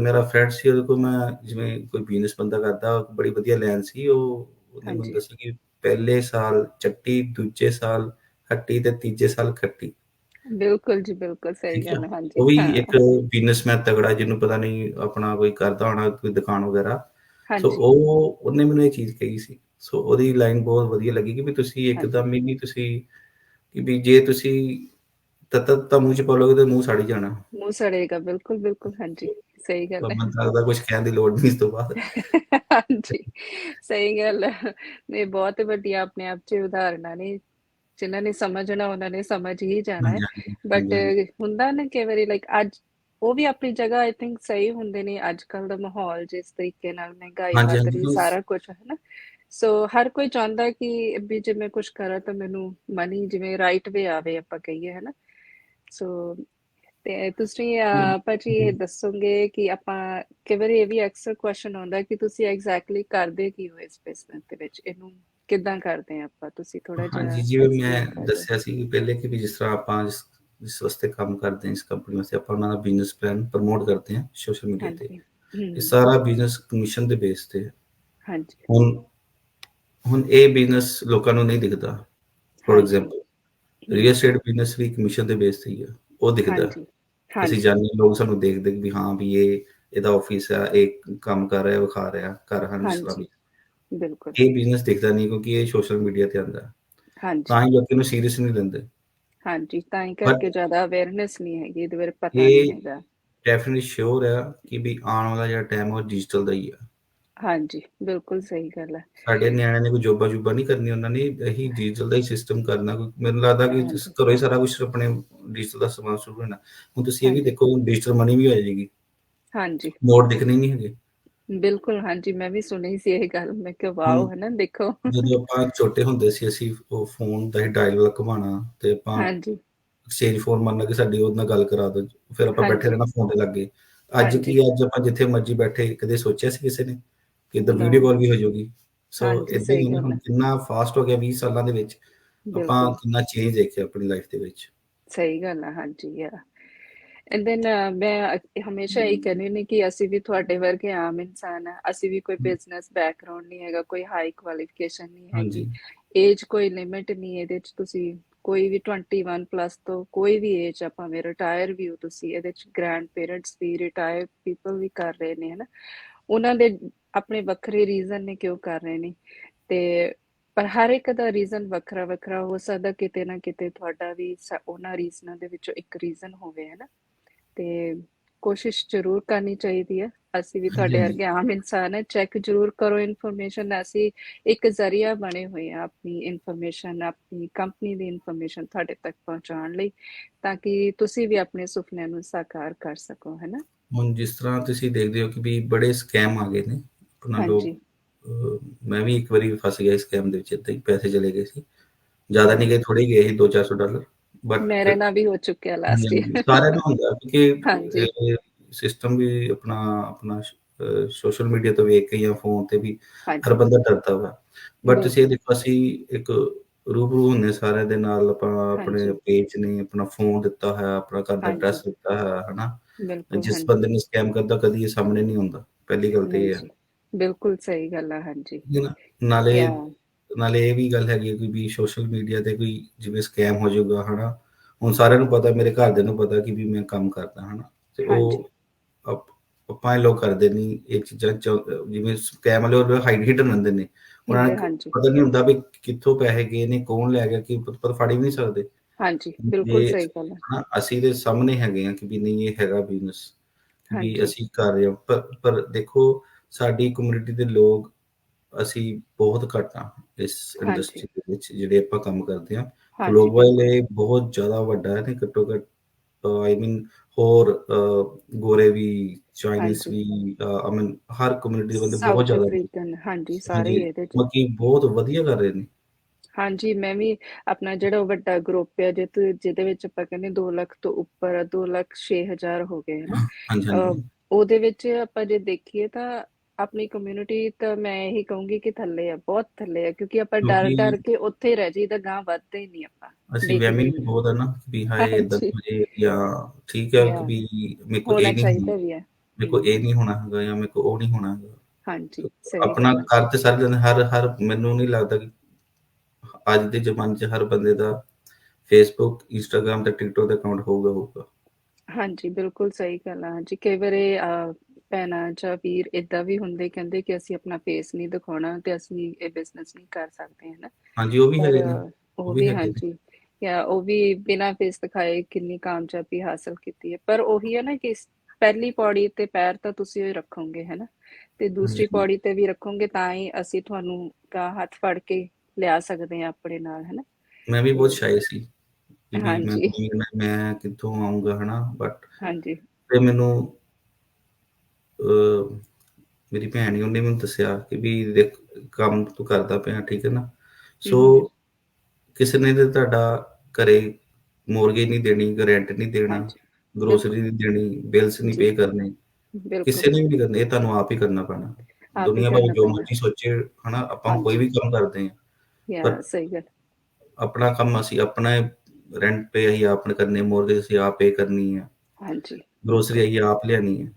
ਮੇਰਾ ਫਰੈਂਡ ਸੀ ਉਹਦੇ ਕੋਲ ਮੈਂ ਜਿਵੇਂ ਕੋਈ ਬਿਜ਼ਨਸ ਬੰਦਾ ਕਰਦਾ ਬੜੀ ਵਧੀਆ ਲੈਣ ਸੀ ਉਹ ਉਹਨੇ ਮੈਨੂੰ। ਦੱਸਿਆ ਕਿ ਪਹਿਲੇ ਸਾਲ ਚੱਟੀ ਦੂਜੇ ਸਾਲ ਖੱਟੀ ਤੇ ਤੀਜੇ ਸਾਲ ਖੱਟੀ। ਬਿਲਕੁਲ ਜੀ ਬਿਲਕੁਲ ਸਹੀ ਗੱਲ ਹਾਂਜੀ। ਉਹ ਵੀ ਇੱਕ ਬਿਜ਼ਨਸਮੈਨ ਤਗੜਾ ਜਿਹਨੂੰ ਪਤਾ ਨਹੀਂ ਆਪਣਾ ਕੋਈ ਕਰਦਾ ਹੋਣਾ ਕੋਈ ਦੁਕਾਨ ਵਗੈਰਾ। ਸੋ ਉਹ ਉਹਨੇ ਮੈਨੂੰ ਇਹ ਚੀਜ਼ ਕਹੀ ਸੀ। ਸੋ ਉਹਦੀ ਲਾਈਨ ਬਹੁਤ ਵਧੀਆ ਲੱਗੀ ਕਿ ਵੀ ਤੁਸੀਂ ਇੱਕਦਮ ਹੀ ਨਹੀਂ ਤੁਸੀਂ ਕਿ ਵੀ ਜੇ ਤੁਸੀਂ ਤਤ ਤਾਂ ਮੂੰਹ ਚ ਪਾਲੋਗੇ ਤੇ ਮੂੰਹ ਸੜ ਜਾਣਾ। ਮੂੰਹ ਸੜੇਗਾ ਬਿਲਕੁਲ ਬਿਲਕੁਲ ਹਾਂਜੀ ਸਹੀ ਗੱਲ ਹੈ। ਮੈਨੂੰ ਲੱਗਦਾ ਕੁਝ ਕਹਿਣ ਦੀ ਲੋੜ ਨਹੀਂ ਇਸ ਤੋਂ ਬਾਅਦ। ਹਾਂਜੀ ਸਹੀ ਗੱਲ ਹੈ। ਨਹੀਂ ਬਹੁਤ ਵਧੀਆ ਆਪਣੇ ਆਪ 'ਚ ਉਦਾਹਰਨਾਂ ਨੇ ਜਿਨ੍ਹਾਂ ਨੇ ਸਮਝਣਾ ਉਹਨਾਂ ਨੇ ਸਮਝ ਹੀ ਜਾਣਾ ਹੈ। ਬਟ ਹੁੰਦਾ ਨਾ ਕਿ ਵਾਰੀ ਲਾਈਕ ਅੱਜ ਉਹ ਵੀ ਆਪਣੀ ਜਗ੍ਹਾ ਆਈ ਥਿੰਕ ਸਹੀ ਹੁੰਦੇ ਨੇ ਅੱਜ ਕੱਲ ਦਾ ਮਾਹੌਲ ਜਿਸ ਤਰੀਕੇ ਨਾਲ ਮਹਿੰਗਾਈ ਹਾਂਜੀ, ਵੱਧ ਹਾਂਜੀ, ਰਹੀ ਉਸ- ਸਾਰਾ ਕੁਝ ਹੈ ਨਾ ਸੋ ਹਰ ਕੋਈ ਚਾਹੁੰਦਾ ਕਿ ਵੀ ਜੇ ਮੈਂ ਕੁਝ ਕਰਾਂ ਤਾਂ ਮੈਨੂੰ ਮਨੀ ਜਿਵੇਂ ਰਾਈਟ ਵੇ ਆਵੇ ਆਪਾਂ ਕਹੀਏ ਹੈ ਨਾ ਸੋ ਤੇ ਤੁਸੀਂ ਅਹ, ਭਾਜੀ ਇਹ ਦੱਸੋਗੇ ਕਿ ਆਪਾਂ ਕਈ ਵਾਰੀ ਇਹ ਵੀ ਅਕਸਰ ਕੁਐਸਚਨ ਆਉਂਦਾ ਕਿ ਤੁਸੀਂ ਐਗਜ਼ੈਕਟਲੀ ਕਰਦੇ ਕੀ ਹੋ ਇਸ ਬਿਜ਼ਨਸ ਦੇ ਵਿੱਚ? ਇਹਨੂੰ ਕਿੱਦਾਂ ਕਰਦੇ ਆ ਆਪਾਂ? ਤੁਸੀਂ ਥੋੜਾ ਜਿਹਾ ਹਾਂਜੀ ਜਿਵੇਂ explain ਮੈਂ ਕਰ ਦਿਓ। ਦੱਸਿਆ ਸੀ ਕਿ ਪਹਿਲੇ ਕਿ ਵੀ ਜਿਸ ਤਰ੍ਹਾਂ ਆਪਾਂ ਜਿਸ ਜਿਸ ਵਾਸਤੇ ਕੰਮ ਕਰਦੇ ਹਾਂ ਇਸ ਕੰਪਨੀ ਵਾਸਤੇ ਆਪਾਂ ਉਹਨਾਂ ਦਾ ਬਿਜ਼ਨਸ ਪਲਾਨ ਪ੍ਰਮੋਟ ਕਰਦੇ ਹਾਂ ਸੋਸ਼ਲ ਮੀਡੀਆ ਤੇ। ਹਾਂਜੀ। ਹਮ, ਇਹ ਸਾਰਾ ਬਿਜ਼ਨਸ ਕਮਿਸ਼ਨ ਦੇ ਬੇਸ ਤੇ ਹੈ। ਹਾਂਜੀ। ਹੁਣ ਹੁਣ ਇਹ ਬਿਜ਼ਨਸ ਲੋਕਾਂ ਨੂੰ ਨਹੀਂ ਦਿਖਦਾ। ਫੋਰ ਹਾਂਜੀ। ਐਗਜ਼ਾਮਪਲ ਰੀਅਲ ਏਸਟੇਟ ਬਿਜ਼ਨਸ ਵੀ ਕਮਿਸ਼ਨ ਦੇ ਬੇਸ ਤੇ ਹੀ ਹੈ ਉਹ ਦਿਖਦਾ। ਅਸੀਂ ਹਾਂ, ਲੋਕ ਸਾਨੂੰ ਦੇਖਦੇ ਵੀ ਹਾਂ ਵੀ ਇਹ ਇਹਦਾ ਆਫਿਸ ਹੈ ਇਹ ਕੰਮ ਕਰ ਰਿਹਾ ਵਿਖਾ ਰਿਹਾ ਕਰ ਹਨ ਇਸ ਤਰ੍ਹਾਂ ਹਾਂਜੀ। ਵੀ। ਬਿਲਕੁਲ। ਇਹ ਬਿਜ਼ਨਸ ਦਿਖਦਾ ਨਹੀਂ ਕਿਉਂਕਿ ਇਹ ਸੋਸ਼ਲ ਮੀਡੀਆ ਤੇ ਆਉਂਦਾ। ਹੈ। ਹਾਂਜੀ। ਤਾਂ ਹੀ ਲੋਕੀ ਨੂੰ ਸੀਰੀਅਸ ਨਹੀਂ ਲੈਂਦੇ ਹਾਂਜੀ ਤਾਂ ਹੀ ਕਰਕੇ ਜ਼ਿਆਦਾ ਅਵੇਅਰਨੈਸ ਨਹੀਂ ਹੈਗੀ ਇਹਦੇ ਬਾਰੇ ਪਤਾ ਨਹੀਂ ਹੈਗਾ। ਡੈਫੀਨਿਟਲੀ ਸ਼ੋਰ ਹੈ ਕਿ ਵੀ ਆਉਣ ਵਾਲਾ ਜਿਹੜਾ ਟਾਈਮ ਉਹ ਡਿਜੀਟਲ ਦਾ ਹੀ ਹੈ ਹਾਂਜੀ ਬਿਲਕੁਲ ਸਹੀ ਗੱਲ ਹੈ ਸਾਡੇ ਨਿਆਣਿਆਂ ਨੇ ਕੋਈ ਜੋਬਾ ਜੁਬਾ ਨਹੀਂ ਕਰਨੀ ਉਹਨਾਂ ਨੇ ਇਹੀ ਡਿਜੀਟਲ ਦਾ ਹੀ ਸਿਸਟਮ ਕਰਨਾ ਕੋਈ ਮੈਨੂੰ ਲੱਗਦਾ ਕਿ ਹਾਂਜੀ। ਘਰੋਂ ਹੀ ਸਾਰਾ ਕੁਝ ਆਪਣੇ ਡਿਜੀਟਲ ਦਾ ਸਮਾਨ ਸ਼ੁਰੂ ਹੋਣਾ ਹੁਣ ਤੁਸੀਂ ਇਹ ਵੀ। ਦੇਖੋ ਡਿਜੀਟਲ ਮਨੀ ਵੀ ਹੋ ਜਾਏਗੀ ਹਾਂਜੀ ਨੋਟ ਦਿਖਣੇ ਨਹੀਂ ਹੈਗੇ ਬਿਲਕੁਲ ਹਾਂਜੀ ਮੈਂ ਵੀ ਸੁਣੀ ਸੀ ਇਹ ਗੱਲ ਮੈਂ ਕਿਹਾ ਵਾਓ। ਹੈ ਨਾ ਦੇਖੋ ਜਦੋਂ ਆਪਾਂ ਛੋਟੇ ਹੁੰਦੇ ਸੀ ਅਸੀਂ ਉਹ ਫੋਨ ਦਾ ਹੀ ਡਾਇਲ ਵਾਲਾ ਘੁਮਾਉਣਾ ਤੇ ਆਪਾਂ ਹਾਂਜੀ ਐਕਸਚੇਂਜ ਫੋਨ ਮੰਨ ਲਾ ਕਿ ਸਾਡੀ ਉਹਦੇ ਨਾਲ ਗੱਲ ਕਰਾ ਦੋ ਫਿਰ ਆਪਾਂ। ਬੈਠੇ ਰਹਿਣਾ ਫੋਨ ਤੇ ਲੱਗੇ ਅੱਜ। ਕੀ ਅੱਜ ਆਪਾਂ ਜਿੱਥੇ ਮਰਜ਼ੀ ਬੈਠੇ ਕਦੇ ਸੋਚਿਆ ਸੀ ਕਿਸੇ ਨੇ ਕਿ No. ਵੀਡੀਓ ਕਾਲ ਵੀ ਹੋ ਜਾਊਗੀ। ਸੋ ਇਦਾਂ ਹੀ ਹੁਣ। ਕਿੰਨਾ ਫਾਸਟ ਹੋ ਗਿਆ 20 ਸਾਲਾਂ ਦੇ ਵਿੱਚ ਆਪਾਂ ਕਿੰਨਾ ਚੇਂਜ ਦੇਖਿਆ ਆਪਣੀ ਲਾਈਫ ਦੇ ਵਿੱਚ। ਸਹੀ ਗੱਲ ਹੈ ਹਾਂਜੀ ਯਾ ਐਂਡ ਦੈਨ ਮੈਂ ਹਮੇਸ਼ਾ ਇਹ ਕਹਿੰਦੀ ਨੇ ਕਿ ਅਸੀਂ ਵੀ ਤੁਹਾਡੇ ਵਰਗੇ ਆਮ ਇਨਸਾਨ ਆ ਅਸੀਂ ਵੀ ਕੋਈ ਬਿਜ਼ਨਸ ਬੈਕਗ੍ਰਾਉਂਡ ਨਹੀਂ ਹੈਗਾ ਕੋਈ ਹਾਈ ਕੁਆਲੀਫਿਕੇਸ਼ਨ ਨਹੀਂ ਹੈਗੀ। ਏਜ ਕੋਈ ਲਿਮਿਟ ਨਹੀਂ ਇਹਦੇ ਚ ਤੁਸੀਂ ਕੋਈ ਵੀ 21 ਪਲੱਸ ਤੋਂ ਕੋਈ ਵੀ ਏਜ ਆ ਭਾਵੇਂ ਰਿਟਾਇਰ ਵੀ ਹੋ ਤੁਸੀਂ ਇਹਦੇ ਚ ਗ੍ਰੈਂਡ ਪੇਰੈਂਟਸ ਵੀ ਰਿਟਾਇਰ ਪੀਪਲ ਵੀ ਕਰ ਰਹੇ ਨੇ ਹਨਾ। ਉਹਨਾਂ ਦੇ ਆਪਣੇ ਵੱਖਰੇ ਰੀਜ਼ਨ ਨੇ ਕਿਉਂ ਕਰ ਰਹੇ ਨੇ। ਤੇ ਪਰ ਹਰ ਇੱਕ ਦਾ ਰੀਜ਼ਨ ਵੱਖਰਾ ਵੱਖਰਾ ਹੋ ਸਕਦਾ ਕਿਤੇ ਨਾ ਕਿਤੇ ਤੁਹਾਡਾ ਵੀ ਉਹਨਾਂ ਰੀਜ਼ਨਾਂ ਦੇ ਵਿੱਚੋਂ ਇੱਕ ਰੀਜ਼ਨ ਹੋਵੇ ਹੈ ਨਾ। ਤੇ ਕੋਸ਼ਿਸ਼ ਜ਼ਰੂਰ ਕਰਨੀ ਚਾਹੀਦੀ ਹੈ। ਅਸੀਂ ਵੀ ਤੁਹਾਡੇ। ਵਰਗੇ ਆਮ ਇਨਸਾਨ ਹੈ ਚੈੱਕ ਜ਼ਰੂਰ ਕਰੋ ਇਨਫੋਰਮੇਸ਼ਨ ਅਸੀਂ ਇੱਕ ਜ਼ਰੀਆ ਬਣੇ ਹੋਏ ਆ ਆਪਣੀ ਇਨਫੋਰਮੇਸ਼ਨ ਆਪਣੀ ਕੰਪਨੀ ਦੀ ਇਨਫੋਰਮੇਸ਼ਨ ਤੁਹਾਡੇ ਤੱਕ ਪਹੁੰਚਾਉਣ ਲਈ ਤਾਂ ਕਿ ਤੁਸੀਂ ਵੀ ਆਪਣੇ ਸੁਪਨਿਆਂ ਨੂੰ ਸਾਕਾਰ ਕਰ ਸਕੋ ਹੈ ਨਾ। ਹੁਣ ਜਿਸ ਤਰ੍ਹਾਂ ਤੁਸੀਂ ਦੇਖਦੇ ਹੋ ਕਿ ਵੀ ਬੜੇ ਸਕੈਮ ਆ ਗਏ ਨੇ ਆਪਣਾ ਲੋਕ ਮੈਂ ਵੀ ਇੱਕ ਵਾਰੀ ਫਸ ਗਿਆ ਸਕੈਮ ਦੇ ਵਿੱਚ ਏਦਾਂ ਹੀ ਪੈਸੇ ਚਲੇ ਗਏ ਸੀ। ਜ਼ਿਆਦਾ ਨਹੀਂ ਗਏ ਥੋੜੇ ਗਏ ਸੀ 2-400 ਡਾਲਰ। ਬਟ ਮੇਰੇ ਨਾਲ ਵੀ ਹੋ ਚੁੱਕਿਆ ਲਾਸਟ ਈਅਰ ਸਾਰਿਆਂ ਨੂੰ ਹੁੰਦਾ। ਕਿਉਂਕਿ ਸਿਸਟਮ ਵੀ ਆਪਣਾ ਆਪਣਾ ਸੋਸ਼ਲ ਮੀਡੀਆ ਤੋਂ ਵੇਖ ਕੇ ਜਾਂ ਫੋਨ ਤੇ ਵੀ ਹਰ ਬੰਦਾ ਡਰਦਾ ਵਾ। ਬਟ। ਤੁਸੀਂ ਇਹ ਦੇਖੋ ਅਸੀਂ ਇੱਕ ਰੂਬਰੂ ਹੁੰਨੇ ਸਾਰਿਆਂ ਦੇ ਨਾਲ ਆਪਾਂ ਆਪਣੇ। ਪੇਜ ਨੇ ਆਪਣਾ ਫੋਨ ਦਿੱਤਾ ਹੋਇਆ ਆਪਣਾ ਘਰ ਦਾ। ਐਡਰੈਸ ਦਿੱਤਾ ਹੋਇਆ ਹਨਾ। ਜਿਸ ਬੰਦੇ ਨੂੰ ਸਕੈਮ ਕਰਦਾ ਕਦੀ ਇਹ ਸਾਹਮਣੇ ਨਹੀਂ ਆਉਂਦਾ। ਪਹਿਲੀ ਗੱਲ ਤੇ ਇਹ ਹੈ ਬਿਲਕੁਲ ਸਹੀ ਗੱਲ ਆ ਹਾਂਜੀ। ਠੀਕ ਹੈ ਨਾ? ਨਾਲੇ ਯਾ। ਨਾਲੇ ਇਹ ਵੀ ਗੱਲ ਹੈਗੀ ਹੈ ਵੀ ਸੋਸ਼ਲ ਮੀਡੀਆ ਤੇ ਕੋਈ ਜਿਵੇਂ ਸਕੈਮ ਹੋ ਜਾਊਗਾ ਹਨਾ। ਹੁਣ ਸਾਰਿਆਂ ਨੂੰ ਪਤਾ ਮੇਰੇ ਘਰਦਿਆਂ ਨੂੰ ਪਤਾ ਕਿ ਵੀ ਮੈਂ ਕੰਮ ਕਰਦਾ ਹਨਾ। ਤੇ ਹਾਂਜੀ। ਉਹ ਆਪ- ਆਪਾਂ ਇਹ ਲੋਕ ਕਰਦੇ ਨਹੀਂ ਇਹ ਚੀਜ਼ਾਂ ਚ- ਜਿਵੇਂ ਸਕੈਮ ਵਾਲੇ ਉਹ ਹਾਈਡ ਹਿਡਨ ਰਹਿੰਦੇ ਨੇ। ਉਹਨਾਂ ਹੁੰਦੇ ਨੂੰ ਹਾਂਜੀ। ਪਤਾ ਨਹੀਂ ਹੁੰਦਾ ਵੀ ਕਿੱਥੋਂ ਪੈਸੇ ਗਏ ਨੇ ਕੌਣ ਲੈ ਗਿਆ ਕਿ ਪਰ ਫੜ ਹੀ ਨਹੀਂ ਸਕਦੇ। ਹਾਂਜੀ ਬਿਲਕੁਲ ਇਹ- ਸਹੀ ਗੱਲ ਹੈ ਹਨਾ ਅਸੀਂ ਦੇ ਸਾਹਮਣੇ ਹੈਗੇ ਆ ਕਿ ਵੀ ਨਹੀਂ ਇਹ ਹੈਗਾ ਬਿਜ਼ਨਸ ਵੀ ਹਾਂਜੀ। ਅਸੀਂ ਕਰ ਰਹੇ ਹਾਂ ਪਰ ਪਰ ਦੇਖੋ ਸਾਡੀ ਕਮਿਊਨਿਟੀ ਦੇ ਲੋਕ ਅਸੀਂ ਬਹੁਤ ਘੱਟ ਆ ਇਸ। ਇੰਡਸਟਰੀ ਦੇ ਵਿੱਚ ਜਿਹੜੇ ਆਪਾਂ ਕੰਮ ਕਰਦੇ ਆ ਗਲੋਬਲ ਇਹ ਬਹੁਤ ਜ਼ਿਆਦਾ ਵੱਡਾ ਹੈ ਤੇ ਘੱਟੋ ਘੱਟ ਆਈ ਮੀਨ ਹੋਰ ਗੋਰੇ ਵੀ ਚਾਈਨੀਜ਼ ਵੀ ਆਈ ਮੀਨ ਹਰ ਕਮਿਊਨਿਟੀ ਦੇ ਬੰਦੇ ਬਹੁਤ ਜ਼ਿਆਦਾ ਹਾਂਜੀ ਸਾਰੇ ਇਹਦੇ ਚ। ਬਾਕੀ ਬਹੁਤ ਵਧੀਆ ਕਰ ਰਹੇ ਨੇ। ਹਾਂਜੀ ਮੈਂ ਵੀ ਆਪਣਾ ਜਿਹੜਾ ਵੱਡਾ ਗਰੁੱਪ ਹੈ ਜਿਹਦੇ ਜਿਹਦੇ ਵਿੱਚ ਆਪਾਂ ਕਹਿੰਦੇ 2 ਲੱਖ ਤੋਂ ਉੱਪਰ ਆ 2 ਲੱਖ 6000 ਹੋ ਗਏ ਹਨਾ ਉਹਦੇ ਵਿੱਚ ਆਪਾਂ ਜੇ ਦੇਖੀਏ ਤਾਂ ਆਪਣੀ ਕਮਿਊਨਿਟੀ ਤਾਂ ਮੈਂ ਇਹੀ ਕਹੂੰਗੀ ਕਿ ਥੱਲੇ ਆ ਬਹੁਤ ਥੱਲੇ ਆ ਕਿਉਂਕਿ ਆਪਾਂ ਡਰ ਡਰ ਕੇ ਉੱਥੇ ਰਹਿ ਜਾਈਦਾ ਗਾਂ ਵੱਧਦੇ ਹੀ ਨਹੀਂ ਆਪਾਂ ਅਸੀਂ ਵਹਿਮੀ ਵੀ ਬਹੁਤ ਆ ਨਾ ਵੀ ਹਾਏ ਇਦਾਂ ਹੋ ਜੇ ਠੀਕ ਹੈ ਵੀ ਮੇਰੇ ਕੋ ਹੋਣਾ ਇਹ ਨਹੀਂ ਮੇਰੇ ਕੋ ਹਮ ਇਹ ਨਹੀਂ ਹੋਣਾ ਹੈਗਾ ਜਾਂ ਮੇਰੇ ਕੋ ਉਹ ਨਹੀਂ ਹੋਣਾ ਹੈਗਾ। ਹਾਂਜੀ ਸਹੀ ਆਪਣਾ ਕਰ ਤੇ ਸਾਰੇ ਜਾਂਦੇ ਹਰ ਹਰ ਮੈਨੂੰ ਨਹੀਂ ਲੱਗਦਾ ਕਿ ਅੱਜ ਦੇ ਜ਼ਮਾਨੇ 'ਚ ਹਰ ਬੰਦੇ ਦਾ ਫੇਸਬੁੱਕ ਇੰਸਟਾਗ੍ਰam ਤੇ ਟਿਕਟੋਕ ਦਾ ਅਕਾਊਂਟ ਹੋਊਗਾ ਹੋਊਗਾ। ਹਾਂਜੀ ਬਿਲਕੁਲ ਸਹੀ ਗੱਲ ਆ। ਕਈ ਵਾਰੀ ਭੈਣਾਂ ਜਾਂ ਵੀਰ ਇਦਾਂ ਵੀ ਹੁੰਦੇ ਕਹਿੰਦੇ ਕਿ ਅਸੀਂ ਆਪਣਾ ਫੇਸ ਨਹੀਂ ਦਿਖਾਉਣਾ ਤੇ ਅਸੀਂ ਇਹ ਬਿਜ਼ਨਸ ਨਹੀਂ ਕਰ ਸਕਦੇ ਹਨਾ? ਹਾਂਜੀ ਉਹ ਵੀ ਹੈਗੇ ਨੇ। ਉਹ ਵੀ ਹਾਂਜੀ। ਜਾਂ ਉਹ ਵੀ ਬਿਨਾਂ ਫੇਸ ਦਿਖਾਏ ਕਿੰਨੀ ਕਾਮਯਾਬੀ ਹਾਸਲ ਕੀਤੀ ਹੈ। ਪਰ ਉਹੀ ਹੈ ਨਾ ਕਿ ਪਹਿਲੀ ਪੌੜੀ ਤੇ ਪੈਰ ਤਾਂ ਤੁਸੀਂ ਹੀ ਰੱਖੋਗੇ ਹਨਾ? ਤੇ ਦੂਸਰੀ ਪੌੜੀ ਤੇ ਵੀ ਰੱਖੋਗੇ ਤਾਂ ਹੀ ਅਸੀਂ ਤੁਹਾਨੂੰ ਕਾ ਹੱਥ ਫੜ ਕੇ ਲਿਆ ਸਕਦੇ ਹਾਂ ਆਪਣੇ ਨਾਲ ਹਨਾ? ਮੈਂ ਵੀ ਬਹੁਤ ਤੇ ਸ਼ਾਇ ਸੀ ਹਾਂਜੀ। ਮੈਂ ਕਿੱਥੋਂ ਆਉਂਗਾ ਹਨਾ? ਬਟ ਹਾਂਜੀ। ਤੇ ਮੈਨੂੰ ਮੇਰੀ ਭੈਣ ਹੀ ਉਹਨੇ ਮੈਨੂੰ ਦੱਸਿਆ ਕਿ ਵੀ ਦੇਖ ਕੰਮ ਤੂੰ ਕਰਦਾ ਪਿਆ ਠੀਕ ਹੈ ਨਾ? ਸੋ ਹਮ ਹਮ ਕਿਸੇ ਨੇ ਤੇ ਤੁਹਾਡਾ ਘਰੇ ਮੋਰਗੇਜ ਨਹੀਂ ਦੇਣੀ ਰੈਂਟ ਨਹੀਂ ਦੇਣਾ ਹਾਂਜੀ। ਗਰੋਸਰੀ ਬਿਲਕੁਲ ਨਹੀਂ ਦੇਣੀ ਬਿਲਸ ਨਹੀਂ ਜੀ। ਪੇ ਕਰਨੇ ਬਿਲਕੁਲ। ਕਿਸੇ ਨੇ ਵੀ ਨਹੀਂ ਕਰਨੇ ਇਹ ਤੁਹਾਨੂੰ ਆਪ ਹੀ ਕਰਨਾ ਪੈਣਾ। ਆਪ ਹੀ ਦੁਨੀਆ ਭਾਵੇਂ ਕਰਨਾ ਜੋ ਪੈਂਦਾ ਮਰਜ਼ੀ ਸੋਚੇ ਹਨਾ ਆਪਾਂ ਕੋਈ ਹਾਂਜੀ ਵੀ ਕੰਮ ਕਰਦੇ ਹਾਂ। ਪਰ ਯਾ ਸਹੀ ਗੱਲ। ਆਪਣਾ ਕੰਮ ਅਸੀਂ ਆਪਣਾ ਰੈਂਟ ਪੇ ਅਸੀਂ ਆਪ ਨੇ ਕਰਨੇ ਮੋਰਗੇਜ ਅਸੀਂ ਆਪ ਪੇ ਕਰਨੀ ਹੈ ਹਾਂਜੀ। ਗਰੋਸਰੀ ਅਸੀਂ ਆਪ ਲਿਆਣੀ ਹੈ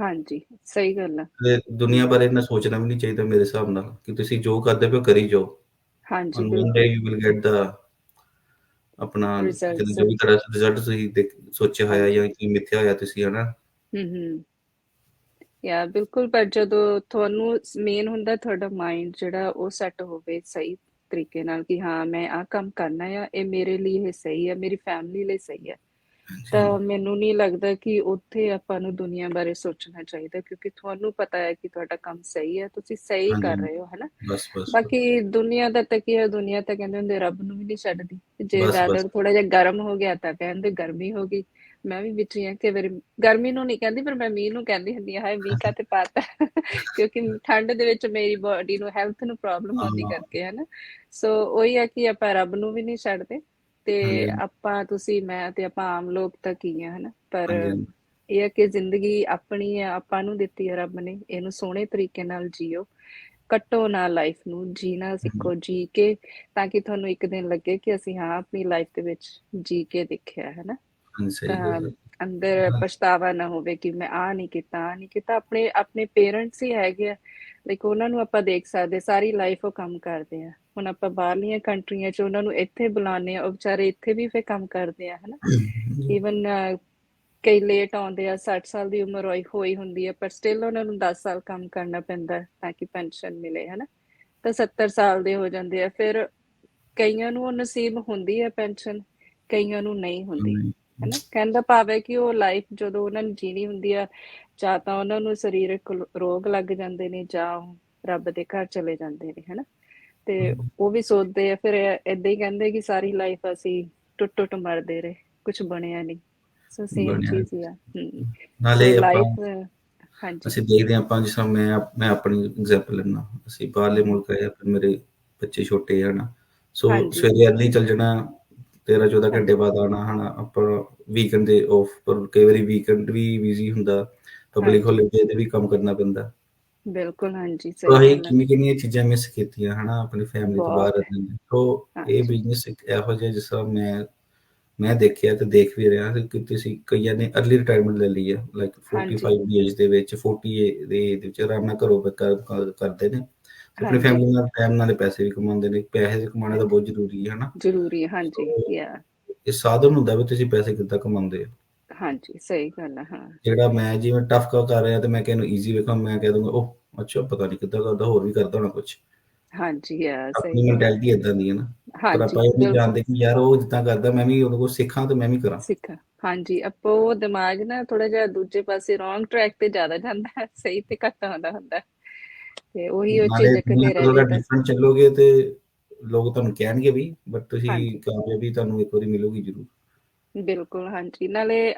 ਹਾਂਜੀ ਸਹੀ ਗੱਲ ਆ। ਤੇ ਦੁਨੀਆ ਬਾਰੇ ਇੰਨਾ ਸੋਚਣਾ ਵੀ ਨਹੀਂ ਚਾਹੀਦਾ ਮੇਰੇ ਹਿਸਾਬ ਨਾਲ ਕਿ ਤੁਸੀਂ ਜੋ ਕਰਦੇ ਪਏ ਹੋ ਕਰੀ ਜਾਓ। ਹਾਂਜੀ one day you will get ਦਾ ਆਪਣਾ ਰਿਜ਼ਲਟਸ ਜੋ ਵੀ ਤੁਹਾਡਾ ਰਿਜ਼ਲਟ ਤੁਸੀਂ ਦੇਖ- ਸੋਚਿਆ ਹੋਇਆ ਜਾਂ ਕੀ ਮਿੱਥਿਆ ਹੋਇਆ ਤੁਸੀਂ ਹਨਾ? ਹਮ ਹਮ ਯਾ ਬਿਲਕੁਲ ਪਰ ਜਦੋਂ ਤੁਹਾਨੂੰ ਮੇਨ ਹੁੰਦਾ ਤੁਹਾਡਾ ਮਾਈਂਡ ਜਿਹੜਾ ਉਹ ਸੈੱਟ ਹੋਵੇ ਸਹੀ ਤਰੀਕੇ ਨਾਲ ਕਿ ਹਾਂ ਮੈਂ ਆਹ ਕੰਮ ਕਰਨਾ ਆ ਇਹ ਮੇਰੇ ਲਈ ਇਹ ਸਹੀ ਹੈ ਮੇਰੀ ਫੈਮਿਲੀ ਲਈ ਸਹੀ ਹੈ ਤਾਂ ਮੈਨੂੰ ਨਹੀਂ ਲੱਗਦਾ ਕਿ ਉੱਥੇ ਆਪਾਂ ਨੂੰ ਦੁਨੀਆ ਬਾਰੇ ਸੋਚਣਾ ਚਾਹੀਦਾ ਕਿਉਂਕਿ ਤੁਹਾਨੂੰ ਪਤਾ ਹੈ ਕਿ ਤੁਹਾਡਾ ਕੰਮ ਸਹੀ ਹੈ ਤੁਸੀਂ ਸਹੀ ਕਰ। ਰਹੇ ਹੋ ਹਨਾ? ਬਾਕੀ ਦੁਨੀਆ ਦਾ ਤਾਂ ਕੀ ਹੈ ਦੁਨੀਆ ਤਾਂ ਕਹਿੰਦੇ ਹੁੰਦੇ ਰੱਬ ਨੂੰ ਵੀ ਨਹੀਂ ਛੱਡਦੀ। ਜੇ ਵੈਦਰ ਥੋੜਾ ਜਿਹਾ ਗਰਮ ਹੋ ਗਿਆ ਤਾਂ ਕਹਿੰਦੇ ਗਰਮੀ ਹੋ ਗਈ। ਮੈਂ ਵੀ ਵਿੱਚ ਹੀ ਆ ਕਿ ਵਾਰੀ ਗਰਮੀ ਨੂੰ ਨਹੀਂ ਕਹਿੰਦੀ ਪਰ ਮੈਂ ਮੀਂਹ ਨੂੰ ਕਹਿੰਦੀ ਹੁੰਦੀ ਹਾਏ ਮੀਂਹ ਕਾਤੇ ਪਾਤਾ *laughs* ਕਿਉਂਕਿ ਠੰਡ ਦੇ ਵਿੱਚ ਮੇਰੀ ਬਾਡੀ ਨੂੰ ਹੈਲਥ ਨੂੰ ਪ੍ਰੋਬਲਮ ਹਾਂ। ਆਉਂਦੀ ਕਰਕੇ ਹੈ ਨਾ ਸੋ ਉਹੀ ਆ ਕਿ ਆਪਾਂ ਰੱਬ ਨੂੰ ਵੀ ਨਹੀਂ ਛੱਡਦੇ। ਤੇ ਆਪਾਂ ਤੁਸੀਂ ਮੈਂ ਤੇ ਆਪਾਂ ਆਮ ਲੋਕ ਤਾਂ ਕੀ ਆ ਹਨਾ? ਪਰ ਇਹ ਹੈ ਕਿ ਜ਼ਿੰਦਗੀ ਆਪਣੀ ਹੈ ਆਪਾਂ ਨੂੰ ਦਿੱਤੀ ਹੈ ਰੱਬ ਨੇ ਇਹਨੂੰ ਸੋਹਣੇ ਤਰੀਕੇ ਨਾਲ ਜੀਓ ਕੱਟੋ ਨਾ ਲਾਈਫ ਨੂੰ ਜੀਣਾ ਸਿੱਖੋ ਜੀ ਕੇ ਤਾਂ ਕਿ ਤੁਹਾਨੂੰ ਇੱਕ ਦਿਨ ਲੱਗੇ ਕਿ ਅਸੀਂ ਹਾਂ ਆਪਣੀ ਲਾਈਫ ਦੇ ਵਿੱਚ ਜੀ ਕੇ ਦੇਖਿਆ ਹੈ। ਨਾ ਅੰਦਰ ਪਛਤਾਵਾ ਨਾ ਹੋਵੇ ਕਿ ਮੈਂ ਆ ਨਹੀਂ ਕੀਤਾ ਆ ਨਹੀਂ ਕੀਤਾ ਆਪਣੇ ਆਪਣੇ ਪੇਰੈਂਟਸ ਹੀ ਹੈਗੇ ਆ ਲਾਈਕ ਉਹਨਾਂ ਨੂੰ ਆਪਾਂ ਦੇਖ ਸਕਦੇ ਸਾਰੀ ਲਾਈਫ ਉਹ ਕੰਮ ਕਰਦੇ ਆ। ਹੁਣ ਆਪਾਂ ਬਾਹਰਲੀਆਂ ਕੰਟਰੀਆਂ 'ਚ ਉਹਨਾਂ ਨੂੰ ਇੱਥੇ ਬੁਲਾਉਂਦੇ ਆ ਉਹ ਵਿਚਾਰੇ ਇੱਥੇ ਵੀ ਫੇ ਕੰਮ ਕਰਦੇ ਆ ਹਨਾ? ਈਵਨ ਕਈ ਲੇਟ ਆਉਂਦੇ ਆ 60 ਸਾਲ ਦੀ ਉਮਰ ਹੋਈ ਹੋਈ ਹੁੰਦੀ ਹੈ ਪਰ ਸਟਿਲ ਉਹਨਾਂ ਨੂੰ 10 ਸਾਲ ਕੰਮ ਕਰਨਾ ਪੈਂਦਾ ਤਾਂ ਕਿ ਪੈਨਸ਼ਨ ਮਿਲੇ ਹਨਾ? ਤਾਂ 70 ਸਾਲ ਦੇ ਹੋ ਜਾਂਦੇ ਆ ਫਿਰ ਕਈਆਂ ਨੂੰ ਉਹ ਨਸੀਬ ਹੁੰਦੀ ਹੈ ਪੈਨਸ਼ਨ ਕਈਆਂ ਨੂੰ ਨਹੀਂ ਹੁੰਦੀ ਹਨਾ? ਕਹਿੰਦਾ ਭਾਵੇਂ ਕਿ ਉਹ ਲਾਈਫ ਜਦੋਂ ਉਹਨਾਂ ਨੂੰ ਜੀਣੀ ਹੁੰਦੀ ਆ ਜਾਂ ਤਾਂ ਉਹਨਾਂ ਨੂੰ ਸਰੀਰਕ ਰੋਗ ਲੱਗ ਜਾਂਦੇ ਨੇ ਜਾਂ ਰੱਬ ਦੇ ਘਰ ਚਲੇ ਜਾਂਦੇ ਨੇ ਹਨਾ? ਤੇ ਉਹ ਵੀ ਸੋਚਦੇ ਆ ਫਿਰ ਏਦਾਂ ਹੀ ਕਹਿੰਦੇ ਕਿ ਸਾਰੀ ਲਾਈਫ ਅਸੀਂ ਟੁੱਟ ਟੁੱਟ ਮਰਦੇ ਰਹੇ ਕੁਝ ਬਣਿਆ ਨਹੀਂ। ਸੋ ਸੇਮ ਚੀਜ਼ ਹੀ ਆ। ਨਾਲੇ ਆਪਾਂ ਹਾਂਜੀ। ਅਸੀਂ ਦੇਖਦੇ ਆਪਾਂ ਜਿਸ ਤਰ੍ਹਾਂ ਮੈਂ ਮੈਂ ਆਪਣੀ ਐਗਜ਼ਾਮਪਲ ਲੈਣਾ ਅਸੀਂ ਬਾਹਰਲੇ ਮੁਲਕ ਆਏ ਫਿਰ ਮੇਰੇ ਬੱਚੇ ਛੋਟੇ ਆ ਨਾ ਸੋ ਸਵੇਰੇ ਅਰਲੀ ਚੱਲ ਜਾਣਾ 13 14 ਘੰਟੇ ਬਾਅਦ ਆਣਾ ਹਨਾ? ਆਪਾਂ ਵੀਕਐਂਡ ਦੇ ਆਫ ਪਰ ਕਈ ਵਾਰੀ ਵੀਕਐਂਡ ਵੀ ਬਿਜ਼ੀ ਹੁੰਦਾ। ਪਬਲਿਕ ਹੌਲੀਡੇ ਤੇ ਵੀ ਕੰਮ ਕਰਨਾ ਪੈਂਦਾ। ਬਿਲਕੁਲ ਹਾਂਜੀ ਤਾਂ ਸਹੀ ਹੈ। ਕਿੰਨੀ ਕਿੰਨੀਆਂ ਚੀਜ਼ਾਂ ਮਿਸ ਕੀਤੀਆਂ ਹਨਾ ਆਪਣੀ ਫੈਮਿਲੀ ਤੋਂ ਬਾਹਰ ਰਹਿੰਦੇ ਸੋ ਇਹ ਬਿਜ਼ਨਸ ਇੱਕ ਇਹੋ ਜਿਹਾ ਜਿਸ ਤਰ੍ਹਾਂ ਮੈਂ ਮੈਂ ਦੇਖਿਆ ਤੇ ਦੇਖ ਵੀ ਰਿਹਾ ਕਿ ਤੁਸੀਂ ਕਈਆਂ ਨੇ ਅਰਲੀ ਰਿਟਾਇਰਮੈਂਟ ਲੈ ਲਈ ਹੈ ਲਾਈਕ ਹਾਂਜੀ। 45 ਦੀ ਏਜ ਦੇ ਵਿੱਚ 40 ਦੇ ਦੇ ਵਿੱਚ ਆਰਾਮ ਨਾਲ ਘਰੋਂ ਕਰ- ਕਰ- ਕਰਦੇ ਨੇ। ਤੇ ਆਪਣੀ ਫੈਮਿਲੀ ਨਾਲ ਟਾਈਮ ਨਾਲ ਪੈਸੇ ਵੀ ਕਮਾਉਂਦੇ ਨੇ ਪੈਸੇ ਕਮਾਉਣਾ ਤਾਂ ਬਹੁਤ ਜ਼ਰੂਰੀ ਹੈ ਹਨਾ। ਜ਼ਰੂਰੀ ਹੈ ਹਾਂਜੀ ਯਾ ਇਹ ਸਾਧਨ ਹੁੰਦਾ ਵੀ ਤੁਸੀਂ ਪੈਸੇ ਕਿੱਦਾਂ ਕਮਾਉਂਦੇ ਹੋ ਹਾਂਜੀ ਸਹੀ ਗੱਲ ਹੈ ਹਾਂ। ਜਿਹੜਾ ਮੈਂ ਜਿਵੇਂ ਟਫ ਕਰ ਰਿਹਾ ਤੇ ਮੈਂ ਕਿਹਨੂੰ ਈਜ਼ੀ ਵੇਖਾਂ ਮੈਂ ਕਹਿ ਦੂੰਗਾ ਉਹ ਅੱਛਾ ਪਤਾ ਨਹੀਂ ਕਿੱਦਾਂ ਕਰਦਾ ਹੋਰ ਵੀ ਕਰਦਾ ਹੋਣਾ ਕੁਝ ਹਾਂਜੀ ਯਾ ਸਹੀ ਆਪਣੀ ਮੈਂਟੈਲਿਟੀ ਇਦਾਂ ਦੀ ਹੈ ਨਾ। ਪਰ ਆਪਾਂ ਇਹ ਨਹੀਂ ਜਾਣਦੇ ਕਿ ਯਾਰ ਉਹ ਜਿੱਦਾਂ ਕਰਦਾ ਮੈਂ ਵੀ ਉਹਦੇ ਕੋਲ ਸਿੱਖਾਂ ਤੇ ਮੈਂ ਵੀ ਕਰਾਂ। ਸਿੱਖ ਹਾਂਜੀ ਆਪੋ ਉਹ ਦਿਮਾਗ ਨਾ ਥੋੜਾ ਜਿਹਾ ਦੂਜੇ ਪਾਸੇ ਰੋਂਗ ਟਰੈਕ ਤੇ ਜ਼ਿਆਦਾ ਜਾਂਦਾ ਹੈ ਸਹੀ ਤੇ ਘੱਟ ਹੁੰਦਾ। ਹੈ। ਤੇ ਉਹੀ ਉਹ ਝਿਜਕਦੇ ਦੁਨੀਆ ਰਹਿ ਤੋਂ ਜਾਈਦਾ ਡਿਫਰੈਂਟ ਚੱਲੋਗੇ ਤੇ ਲੋਕ ਤੁਹਾਨੂੰ ਕਹਿਣਗੇ ਵੀ ਬਟ ਤੁਸੀਂ ਕਾਮਯਾਬੀ ਤੁਹਾਨੂੰ ਇੱਕ ਵਾਰੀ ਮਿਲੂਗੀ ਜ਼ਰੂਰ। ਬਿਲਕੁਲ ਹਾਂਜੀ। ਨਾਲੇ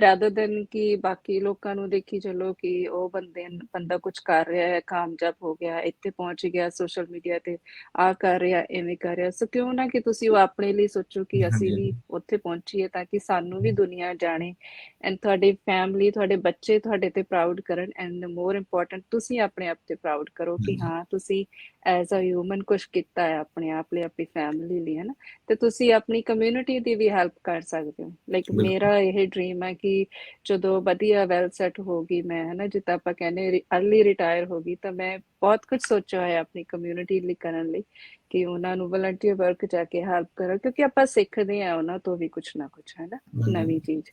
ਰਾਦਰ ਦੈਨ ਕਿ ਬਾਕੀ ਲੋਕਾਂ ਨੂੰ ਦੇਖੀ ਚੱਲੋ ਕਿ ਉਹ ਬੰਦੇ ਬੰਦਾ ਕੁਝ ਕਰ ਰਿਹਾ ਹੈ ਕਾਮਯਾਬ ਹੋ ਗਿਆ ਇੱਥੇ ਪਹੁੰਚ ਗਿਆ ਸੋਸ਼ਲ ਮੀਡੀਆ ਤੇ ਆ ਕਰ ਰਿਹਾ ਐਵੇਂ ਕਰ ਰਿਹਾ। ਸੋ ਕਿਉਂ ਨਾ ਕਿ ਤੁਸੀਂ ਉਹ ਆਪਣੇ ਲਈ ਸੋਚੋ ਕਿ ਅਸੀਂ ਵੀ ਉੱਥੇ ਪਹੁੰਚੀਏ ਤਾਂ ਕਿ ਸਾਨੂੰ ਵੀ ਦੁਨੀਆ ਜਾਣੇ। ਐਂਡ ਤੁਹਾਡੀ ਫੈਮਿਲੀ ਤੁਹਾਡੇ ਬੱਚੇ ਤੁਹਾਡੇ ਤੇ ਪ੍ਰਾਊਡ ਕਰਨ। ਐਂਡ ਮੋਰ ਇੰਪੋਰਟੈਂਟ ਤੁਸੀਂ ਆਪਣੇ ਆਪ ਤੇ ਪ੍ਰਾਊਡ ਕਰੋ ਕਿ ਹਾਂ ਤੁਸੀਂ ਐਜ਼ ਅ ਹਿਊਮਨ ਕੁਝ ਕੀਤਾ ਹੈ ਆਪਣੇ ਆਪ ਲਈ ਆਪਣੀ ਫੈਮਿਲੀ ਲਈ ਹੈ ਨਾ ਤੇ ਤੁਸੀਂ ਆਪਣੀ ਕਮਿਊਨਿਟੀ ਦੀ ਵੀ ਹੈਲਪ ਕਰ ਸਕਦੇ ਹੋ। ਲਾਈਕ ਮੇਰਾ ਇਹ ਡ੍ਰੀਮ ਹੈ ਕਿ ਜਦੋਂ ਵਧੀਆ ਵੈਲ ਸੈਟ ਹੋ ਗਈ ਮੈਂ ਹੈ ਨਾ ਜਿੱਦਾਂ ਆਪਾਂ ਕਹਿੰਦੇ ਅਰਲੀ ਰਿਟਾਇਰ ਹੋ ਗਈ ਤਾਂ ਮੈਂ ਬਹੁਤ ਕੁਝ ਸੋਚਿਆ ਹੋਇਆ ਆਪਣੀ ਕਮਿਊਨਿਟੀ ਲਈ ਕਰਨ ਲਈ ਕਿ ਉਹਨਾਂ ਨੂੰ ਵਲੰਟੀਅਰ ਵਰਕ ਜਾ ਕੇ ਹੈਲਪ ਕਰਾਂ ਕਿਉਂਕਿ ਆਪਾਂ ਸਿੱਖਦੇ ਆ ਉਹਨਾਂ ਤੋਂ ਵੀ ਕੁਝ ਨਾ ਕੁਝ ਹੈ ਨਾ ਨਵੀਂ ਚੀਜ਼।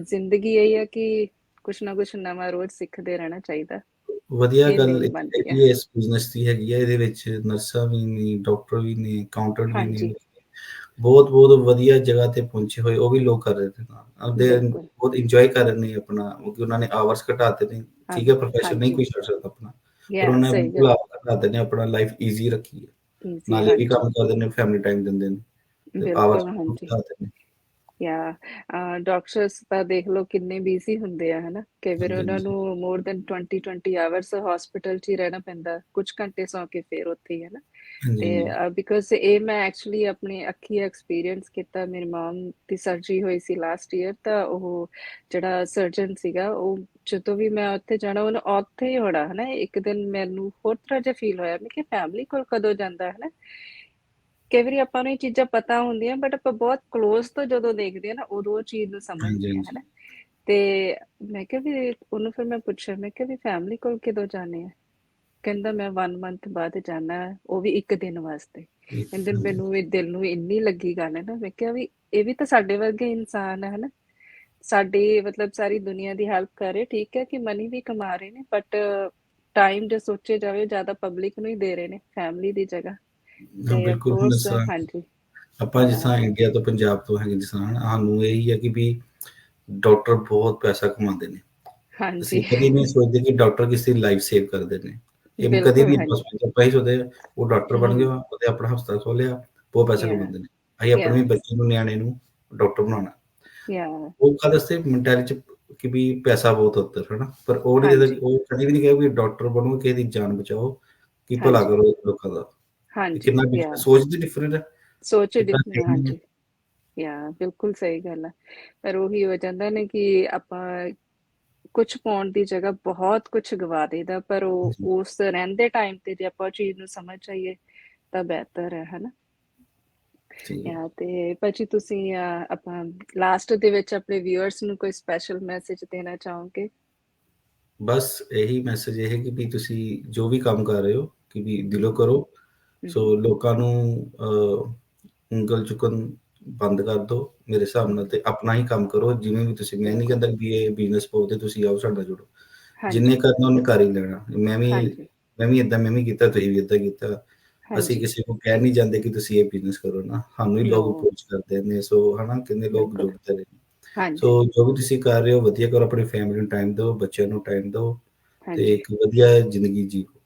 ਜ਼ਿੰਦਗੀ ਇਹ ਹੈ ਕਿ ਕੁਝ ਨਾ ਕੁਝ ਨਵਾਂ ਰੋਜ਼ ਸਿੱਖਦੇ ਰਹਿਣਾ ਚਾਹੀਦਾ। ਵਧੀਆ ਗੱਲ ਇਹ ਇਸ ਬਿਜ਼ਨਸ ਦੀ ਹੈਗੀ ਹੈ ਇਹਦੇ ਵਿੱਚ ਨਰਸਾਂ ਵੀ ਨੇ ਡਾਕਟਰ ਵੀ ਨੇ ਅਕਾਊਂਟੈਂਟ ਵੀ ਨੇ। ਬਹੁਤ ਬਹੁਤ ਵਧੀਆ ਜਗ੍ਹਾ ਤੇ ਪਹੁੰਚੇ ਹੋਏ ਉਹ ਵੀ ਲੋਕ ਕਰ ਰਹੇ ਨੇ ਆਪਦੇ ਬਹੁਤ ਇੰਜੋਏ ਕਰ ਰਹੇ ਨੇ ਆਪਣਾ ਕਿਉਂਕਿ ਉਹਨਾਂ ਨੇ ਆਵਰਸ ਘਟਾਤੇ ਨੇ। ਠੀਕ ਹੈ ਪ੍ਰੋਫੈਸ਼ਨ ਨਹੀਂ ਕੋਈ ਛੱਡ ਸਕਦਾ ਆਪਣਾ। ਪਰ ਉਹਨਾਂ ਨੇ ਆਵਰਸ ਘਟਾਤੇ ਨੇ ਆਪਣਾ ਲਾਈਫ ਈਜ਼ੀ ਰੱਖੀ ਹੈ। ਨਾਲੇ ਵੀ ਕੰਮ ਕਰਦੇ ਨੇ ਫੈਮਿਲੀ ਟਾਈਮ ਦਿੰਦੇ ਨੇ। ਆਵਰਸ ਘਟਾਤੇ ਨੇ। ਯਾ ਡਾਕਟਰਸ ਤਾਂ ਦੇਖ ਲਓ ਕਿੰਨੇ ਬਿਜ਼ੀ ਹੁੰਦੇ ਆ ਹਨਾ? ਕਿ ਫਿਰ ਹਾਂਜੀ। ਉਹਨਾਂ ਨੂੰ ਮੋਰ ਦੈਨ 20 20 ਆਵਰਸ ਹਸਪੀਟਲ 'ਚ ਹੀ ਰਹਿਣਾ ਪੈਂਦਾ ਕੁਝ ਘੰਟੇ ਸੌ ਕੇ ਫਿਰ ਉੱਥੇ ਹੀ ਹੈ ਨਾ ਹਾਂਜੀ। ਤੇ ਬਿਕਾਜ਼ ਇਹ ਮੈਂ ਐਕਚੁਅਲੀ ਆਪਣੇ ਅੱਖੀ ਐਕਸਪੀਰੀਅੰਸ ਕੀਤਾ ਮੇਰੀ ਮਮ ਦੀ ਸਰਜਰੀ ਹੋਈ ਸੀ ਲਾਸਟ ਈਅਰ ਤਾਂ ਉਹ ਜਿਹੜਾ ਸਰਜਨ ਸੀਗਾ ਉਹ ਜਦੋਂ ਵੀ ਮੈਂ ਉੱਥੇ ਜਾਣਾ ਉਹਨੇ ਉੱਥੇ ਹੀ ਹੋਣਾ ਹਨਾ? ਇੱਕ ਦਿਨ ਮੈਨੂੰ ਹੋਰ ਤਰ੍ਹਾਂ ਜਿਹਾ ਫੀਲ ਹੋਇਆ ਮੈਂ ਕਿ ਫੈਮਿਲੀ ਕੋਲ ਕਦੋਂ ਜਾਂਦਾ ਹੈ ਨਾ ਕਈ ਵਾਰੀ ਆਪਾਂ ਨੂੰ ਇਹ ਚੀਜ਼ਾਂ ਪਤਾ ਹੁੰਦੀਆਂ ਬਟ ਆਪਾਂ ਬਹੁਤ ਕਲੋਜ਼ ਤੋਂ ਜਦੋਂ ਦੇਖਦੇ ਆ ਨਾ ਉਦੋਂ ਉਹ ਚੀਜ਼ ਨੂੰ ਸਮਝਦੇ ਆ ਹਨਾ। ਤੇ ਮੈਂ ਕਿਹਾ ਵੀ ਉਹਨੂੰ ਫਿਰ ਮੈਂ ਪੁੱਛਿਆ ਮੈਂ ਕਿਹਾ ਵੀ ਫੈਮਿਲੀ ਕੋਲ ਕਦੋਂ ਜਾਣੇ ਆ? ਕਹਿੰਦਾ ਮੈਂ 1 ਮੰਥ ਬਾਅਦ ਜਾਣਾ ਉਹ ਵੀ ਇੱਕ ਦਿਨ ਵਾਸਤੇ। ਹਾਂਜੀ ਮੈਨੂੰ ਵੀ ਦਿਲ ਨੂੰ ਇੰਨੀ ਲੱਗੀ ਗੱਲ ਹੈ ਨਾ ਮੈਂ ਕਿਹਾ ਵੀ ਇਹ ਵੀ ਤਾਂ ਸਾਡੇ ਵਰਗੇ ਇਨਸਾਨ ਹੈ ਹਨਾ। ਸਾਡੀ ਮਤਲਬ ਸਾਰੀ ਦੁਨੀਆ ਦੀ ਹੈਲਪ ਕਰ ਰਹੇ ਠੀਕ ਹੈ ਕਿ ਮਨੀ ਵੀ ਕਮਾ ਰਹੇ ਨੇ ਬਟ ਟਾਈਮ ਜੇ ਸੋਚੇ ਜਾਵੇ ਜ਼ਿਆਦਾ ਪਬਲਿਕ ਨੂੰ ਹੀ ਦੇ ਰਹੇ ਨੇ ਫੈਮਿਲੀ ਦੀ ਜਗ੍ਹਾ। ਬਿਲਕੁਲ ਹਾਂਜੀ। ਆਪਾਂ ਜਿਸ ਤਰ੍ਹਾਂ ਇੰਡੀਆ ਤੋਂ ਪੰਜਾਬ ਤੋਂ ਹੈਗੇ ਜਿਸ ਤਰ੍ਹਾਂ ਸਾਨੂੰ ਇਹੀ ਹੈ ਕਿ ਵੀ ਡਾਕਟਰ ਬਹੁਤ ਪੈਸਾ ਕਮਾਉਂਦੇ ਨੇ। ਅਸੀਂ ਹਾਂਜੀ ਕਦੀ ਨਹੀਂ ਸੋਚਦੇ ਕਿ ਡਾਕਟਰ ਕਿਸੇ ਦੀ ਲਾਈਫ ਸੇਵ ਕਰਦੇ ਨੇ। ਇਹ ਕਦੀ ਸੋਚਦੇ ਆਪਾਂ ਹੀ ਸੋਚਦੇ ਉਹ ਡਾਕਟਰ ਬਣ ਗਿਆ ਉਹਦੇ ਆਪਣਾ ਹਸਪਤਾਲ ਖੋਲਿਆ ਬਹੁਤ ਪੈਸਾ ਕਮਾਉਂਦੇ ਨੇ। ਅਸੀਂ ਆਪਣੇ ਵੀ ਬੱਚੇ ਨੂੰ ਨਿਆਣੇ ਨੂੰ ਡਾਕਟਰ ਬਣਾਉਣਾ। ਯਾ ਉਹ ਕਦ ਵਾਸਤੇ ਮੈਂਟੈਲਿਟੀ ਚ ਕਿ ਵੀ ਪੈਸਾ ਬਹੁਤ ਉੱਤਰ ਹਨਾ। ਪਰ ਉਹ ਨਹੀਂ ਉਹ ਕਦੀ ਵੀ ਨਹੀਂ ਕਿਹਾ ਵੀ ਡਾਕਟਰ ਬਣੋ ਕਿਸੇ ਦੀ ਜਾਨ ਬਚਾਓ ਕਿ ਭਲਾ ਕਰੋ ਲੋਕਾਂ ਦਾ। ਹਾਂਜੀ ਕਿੰਨਾ ਡਿਫਰੈਂਟ ਸੋਚ ਦੀ ਡਿਫਰੈਂਟ ਹੈ। ਸੋਚ ਡਿਫਰੈਂਟ ਹੈ। ਹਾਂਜੀ। ਯਾ ਬਿਲਕੁਲ ਸਹੀ ਗੱਲ ਹੈ। ਪਰ ਉਹੀ ਹੋ ਜਾਂਦਾ ਨੇ ਕਿ ਆਪਾਂ ਕੁਝ ਪਾਉਣ ਦੀ ਜਗ੍ਹਾ ਬਹੁਤ ਕੁਝ ਗਵਾ ਦੇਦਾ ਪਰ ਉਹ ਉਸ ਰਹਿੰਦੇ ਟਾਈਮ ਤੇ ਜੇ ਆਪਾਂ ਚੀਜ਼ ਨੂੰ ਸਮਝ ਜਾਈਏ ਤਾਂ ਬਿਹਤਰ ਹੈ ਹਨਾ? ਯਾ ਤੇ ਭਾਜੀ ਤੁਸੀਂ ਆਪਾਂ ਲਾਸਟ ਦੇ ਵਿੱਚ ਆਪਣੇ ਵਿਊਅਰਸ ਨੂੰ ਕੋਈ ਸਪੈਸ਼ਲ ਮੈਸੇਜ ਦੇਣਾ ਚਾਹੋਗੇ? ਬਸ ਇਹੀ ਮੈਸੇਜ ਇਹ ਹੈ ਕਿ ਵੀ ਤੁਸੀਂ ਜੋ ਵੀ ਕੰਮ ਕਰ ਰਹੇ ਹੋ ਕਿ ਵੀ ਦਿਲੋਂ ਕਰੋ। ਸੋ ਲੋਕਾਂ ਨੂੰ ਉਂਗਲ ਚੁੱਕਣ ਬੰਦ ਕਰ ਦਿਓ ਮੇਰੇ ਹਿਸਾਬ ਨਾਲ ਤੇ ਆਪਣਾ ਹੀ ਕੰਮ ਕਰੋ ਜਿਵੇਂ ਵੀ ਤੁਸੀਂ ਮੈਂ ਨਹੀਂ ਕਹਿੰਦਾ ਵੀ ਇਹ ਬਿਜ਼ਨਸ ਪਾਉ ਤੇ ਤੁਸੀਂ ਆਓ ਸਾਡਾ ਜੁੜੋ। ਜਿੰਨੇ ਕਰਨਾ ਉਹਨੇ ਕਰ ਹੀ ਲੈਣਾ। ਮੈਂ ਵੀ ਮੈਂ ਵੀ ਇਦਾਂ ਮੈਂ ਵੀ ਕੀਤਾ ਤੁਸੀਂ ਵੀ ਇਦਾਂ ਕੀਤਾ। ਅਸੀਂ ਕਿਸੇ ਨੂੰ ਕਹਿ ਨਹੀਂ ਜਾਂਦੇ ਕਿ ਤੁਸੀਂ ਇਹ ਬਿਜ਼ਨਸ ਕਰੋ ਨਾ। ਸਾਨੂੰ ਹੀ ਲੋਕ ਅਪਰੋਚ ਕਰਦੇ ਨੇ ਸੋ ਹਨਾ ਕਿੰਨੇ ਲੋਕ ਜੁੜਦੇ ਨੇ। ਹਾਂਜੀ। ਸੋ ਜੋ ਵੀ ਤੁਸੀਂ ਕਰ ਰਹੇ ਹੋ ਵਧੀਆ ਕਰੋ ਆਪਣੀ ਫੈਮਿਲੀ ਨੂੰ ਟਾਈਮ ਦਿਓ ਬੱਚਿਆਂ ਨੂੰ ਟਾਈਮ ਦਿਓ ਤੇ ਇੱਕ ਵਧੀਆ ਜ਼ਿੰਦਗੀ ਜੀਓ।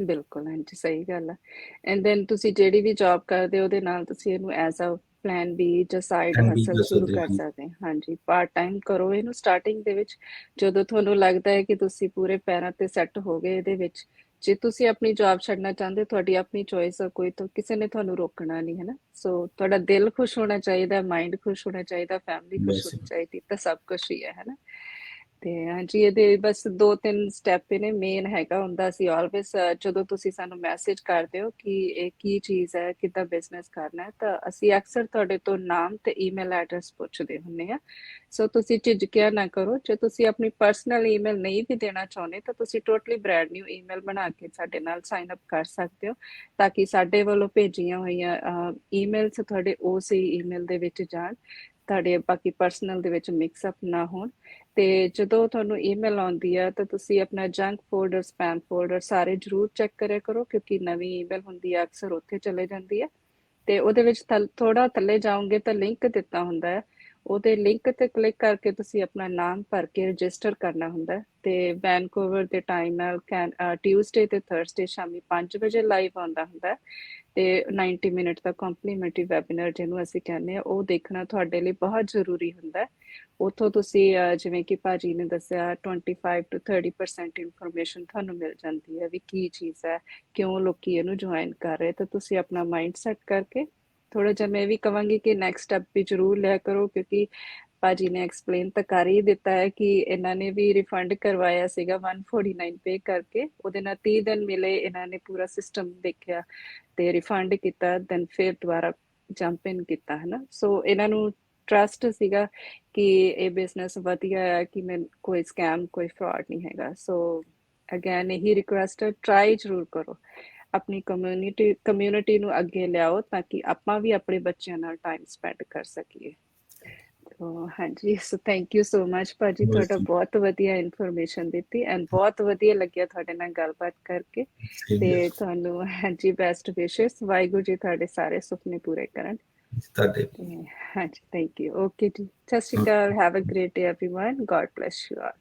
ਬਿਲਕੁਲ ਹਾਂਜੀ ਸਹੀ ਗੱਲ ਹੈ ਐਂਡ ਦੈਨ ਤੁਸੀਂ ਜਿਹੜੀ ਵੀ ਜੌਬ ਕਰਦੇ ਹੋ ਉਹਦੇ ਨਾਲ ਤੁਸੀਂ ਇਹਨੂੰ ਐਜ਼ ਅ ਪਲਾਨ ਬੀ ਜਾਂ ਸਾਈਡ ਹਸਲ ਸ਼ੁਰੂ ਕਰ ਸਕਦੇ ਹਾਂ। ਹਾਂਜੀ ਪਾਰਟ ਟਾਈਮ ਕਰੋ ਇਹਨੂੰ ਸਟਾਰਟਿੰਗ ਦੇ ਵਿੱਚ। ਜਦੋਂ ਤੁਹਾਨੂੰ ਲੱਗਦਾ ਹੈ ਕਿ ਤੁਸੀਂ ਪੂਰੇ ਪੈਰਾਂ ਤੇ ਸੈੱਟ ਹੋ ਗਏ ਇਹਦੇ ਵਿੱਚ ਜੇ ਤੁਸੀਂ ਆਪਣੀ ਜੌਬ ਛੱਡਣਾ ਚਾਹੁੰਦੇ ਤੁਹਾਡੀ ਆਪਣੀ ਚੋਇਸ ਹੈ ਕੋਈ ਤਾਂ ਕਿਸੇ ਨੇ ਤੁਹਾਨੂੰ ਰੋਕਣਾ ਨਹੀਂ ਹੈ ਨਾ ਸੋ ਤੁਹਾਡਾ ਦਿਲ ਖੁਸ਼ ਹੋਣਾ ਚਾਹੀਦਾ ਮਾਈਂਡ ਖੁਸ਼ ਹੋਣਾ ਚਾਹੀਦਾ ਫੈਮਿਲੀ ਖੁਸ਼ ਹੋਣੀ ਚਾਹੀਦੀ ਤਾਂ ਸਭ ਕੁਝ ਹੀ ਹੈ ਹੈ ਨਾ ਤੇ ਹਾਂਜੀ ਇਹਦੇ ਬਸ ਦੋ ਤਿੰਨ ਸਟੈਪ ਨੇ ਮੇਨ ਹੈਗਾ ਹੁੰਦਾ ਸੀ ਆਲਵੇਸ ਜਦੋਂ ਤੁਸੀਂ ਸਾਨੂੰ ਮੈਸੇਜ ਕਰਦੇ ਹੋ ਕਿ ਇਹ ਕੀ ਚੀਜ਼ ਹੈ, ਕਿੱਦਾਂ ਬਿਜ਼ਨਸ ਕਰਨਾ ਹੈ, ਤਾਂ ਅਸੀਂ ਅਕਸਰ ਤੁਹਾਡੇ ਤੋਂ ਨਾਮ ਤੇ ਈਮੇਲ ਐਡਰੈਸ ਪੁੱਛਦੇ ਹੁੰਨੇ ਆ ਸੋ ਤੁਸੀਂ ਝਿਜਕਿਆ ਨਾ ਕਰੋ, ਜੇ ਤੁਸੀਂ ਆਪਣੀ ਪਰਸਨਲ ਈਮੇਲ ਨਹੀਂ ਵੀ ਦੇਣਾ ਚਾਹੁੰਦੇ, ਤਾਂ ਤੁਸੀਂ ਟੋਟਲੀ ਬ੍ਰੈਂਡ ਨਿਊ ਈਮੇਲ ਬਣਾ ਕੇ ਸਾਡੇ ਨਾਲ ਸਾਈਨ ਅਪ ਕਰ ਸਕਦੇ ਹੋ, ਤਾਂ ਕਿ ਸਾਡੇ ਵੱਲੋਂ ਭੇਜੀਆਂ ਹੋਈਆਂ ਈਮੇਲਸ ਤੁਹਾਡੇ ਉਸ ਈਮੇਲ ਦੇ ਵਿੱਚ ਜਾਣ, ਤੁਹਾਡੇ ਬਾਕੀ ਪਰਸਨਲ ਦੇ ਵਿੱਚ ਮਿਕਸ ਅਪ ਨਾ ਹੋਣ। ਤੇ ਜਦੋਂ ਤੁਹਾਨੂੰ ਈਮੇਲ ਆਉਂਦੀ ਹੈ ਤਾਂ ਤੁਸੀਂ ਆਪਣਾ ਜੰਕ ਫੋਲਡਰ ਸਪੈਮ ਫੋਲਡਰ ਸਾਰੇ ਜਰੂਰ ਚੈੱਕ ਕਰਿਆ ਕਰੋ, ਕਿਉਂਕਿ ਨਵੀਂ ਈਮੇਲ ਹੁੰਦੀ ਆ, ਅਕਸਰ ਉੱਥੇ ਚਲੇ ਜਾਂਦੀ ਹੈ ਤੇ ਉਹਦੇ ਵਿੱਚ ਥੋੜਾ ਥੱਲੇ ਜਾਓਗੇ ਤਾਂ ਲਿੰਕ ਦਿੱਤਾ ਹੁੰਦਾ ਹੈ ਉਹਦੇ ਲਿੰਕ ਤੇ ਕਲਿੱਕ ਕਰਕੇ ਤੁਸੀਂ ਆਪਣਾ ਨਾਮ ਭਰ ਕੇ ਰਜਿਸਟਰ ਕਰਨਾ ਹੁੰਦਾ ਹੈ ਤੇ ਵੈਨਕੂਵਰ ਦੇ ਟਾਈਮ ਨਾਲ ਟਿਊਜ਼ਡੇ ਤੇ ਥਰਸਡੇ ਸ਼ਾਮੀ 5 ਵਜੇ ਲਾਈਵ ਆਉਂਦਾ ਹੁੰਦਾ ਹੈ ਤੇ 90 ਮਿੰਟ ਦਾ ਕੰਪਲੀਮੈਂਟਰੀ ਵੈਬਿਨਾਰ ਜਿਹਨੂੰ ਅਸੀਂ ਕਹਿੰਦੇ ਆ ਉਹ ਦੇਖਣਾ ਤੁਹਾਡੇ ਲਈ ਬਹੁਤ ਜ਼ਰੂਰੀ ਹੁੰਦਾ ਹੈ। ਉਥੋਂ ਤੁਸੀਂ ਜਿਵੇਂ ਕਿ ਭਾਜੀ ਨੇ ਦੱਸਿਆ 25 ਤੋਂ 30% ਇਨਫੋਰਮੇਸ਼ਨ ਤੁਹਾਨੂੰ ਮਿਲ ਜਾਂਦੀ ਹੈ ਵੀ ਕੀ ਚੀਜ਼ ਹੈ, ਕਿਉਂ ਲੋਕੀ ਇਹਨੂੰ ਜੁਆਇਨ ਕਰ ਰਹੇ, ਤਾਂ ਤੁਸੀਂ ਆਪਣਾ ਮਾਈਂਡ ਸੈਟ ਕਰਕੇ ਥੋੜਾ ਜਿਹਾ ਮੈਂ ਵੀ ਕਵਾਂਗੀ ਕਿ ਨੈਕਸਟ ਸਟੈਪ ਵੀ ਜ਼ਰੂਰ ਲਿਆ ਕਰੋ, ਕਿਉਂਕਿ ਭਾਜੀ ਨੇ ਐਕਸਪਲੇਨ ਤਾਂ ਕਰ ਹੀ ਦਿੱਤਾ ਹੈ ਕਿ ਇਹਨਾਂ ਨੇ ਵੀ ਰਿਫੰਡ ਕਰਵਾਇਆ ਸੀਗਾ 149 ਪੇ ਕਰਕੇ, ਉਹਦੇ ਨਾਲ 30 ਦਿਨ ਮਿਲੇ, ਇਹਨਾਂ ਨੇ ਪੂਰਾ ਸਿਸਟਮ ਦੇਖਿਆ ਤੇ ਰਿਫੰਡ ਕੀਤਾ ਦੈਨ ਫਿਰ ਦੁਬਾਰਾ ਜੰਪ ਇਨ ਕੀਤਾ ਹੈ ਨਾ ਸੋ ਇਹਨਾਂ ਨੂੰ ਟਰਸਟ ਸੀਗਾ ਕਿ ਇਹ ਬਿਜ਼ਨਸ ਵਧੀਆ ਹੈ, ਕਿ ਮੈਂ, ਕੋਈ ਸਕੈਮ ਕੋਈ ਫਰਾਡ ਨਹੀਂ ਹੈਗਾ। ਸੋ ਅਗੇਨ ਇਹੀ ਰਿਕੁਐਸਟ ਹੈ ਟਰਾਈ ਜ਼ਰੂਰ ਕਰੋ। ਆਪਣੀ ਕਮਿਊਨਿਟੀ ਕਮਿਊਨਿਟੀ ਨੂੰ ਅੱਗੇ ਲਿਆਓ ਤਾਂ ਕਿ ਆਪਾਂ ਵੀ ਆਪਣੇ ਬੱਚਿਆਂ ਨਾਲ ਟਾਈਮ ਸਪੈਂਡ ਕਰ ਸਕੀਏ। ਹਾਂਜੀ so thank you so much ਭਾਜੀ ਤੁਹਾਡਾ ਬਹੁਤ ਵਧੀਆ ਇਨਫੋਰਮੇਸ਼ਨ ਦਿੱਤੀ ਐਂਡ ਬਹੁਤ ਵਧੀਆ ਲੱਗਿਆ ਤੁਹਾਡੇ ਨਾਲ ਗੱਲਬਾਤ ਕਰਕੇ ਤੇ ਤੁਹਾਨੂੰ ਹਾਂਜੀ ਬੈਸਟ ਵਿਸ਼ੇਸ ਵਾਹਿਗੁਰੂ ਜੀ ਤੁਹਾਡੇ ਸਾਰੇ ਸੁਪਨੇ ਪੂਰੇ ਕਰਨ। ਹਾਂਜੀ ਥੈਂਕ ਯੂ ਓਕੇ ਜੀ ਸਤਿ ਸ਼੍ਰੀ ਅਕਾਲ have a great day everyone God bless you all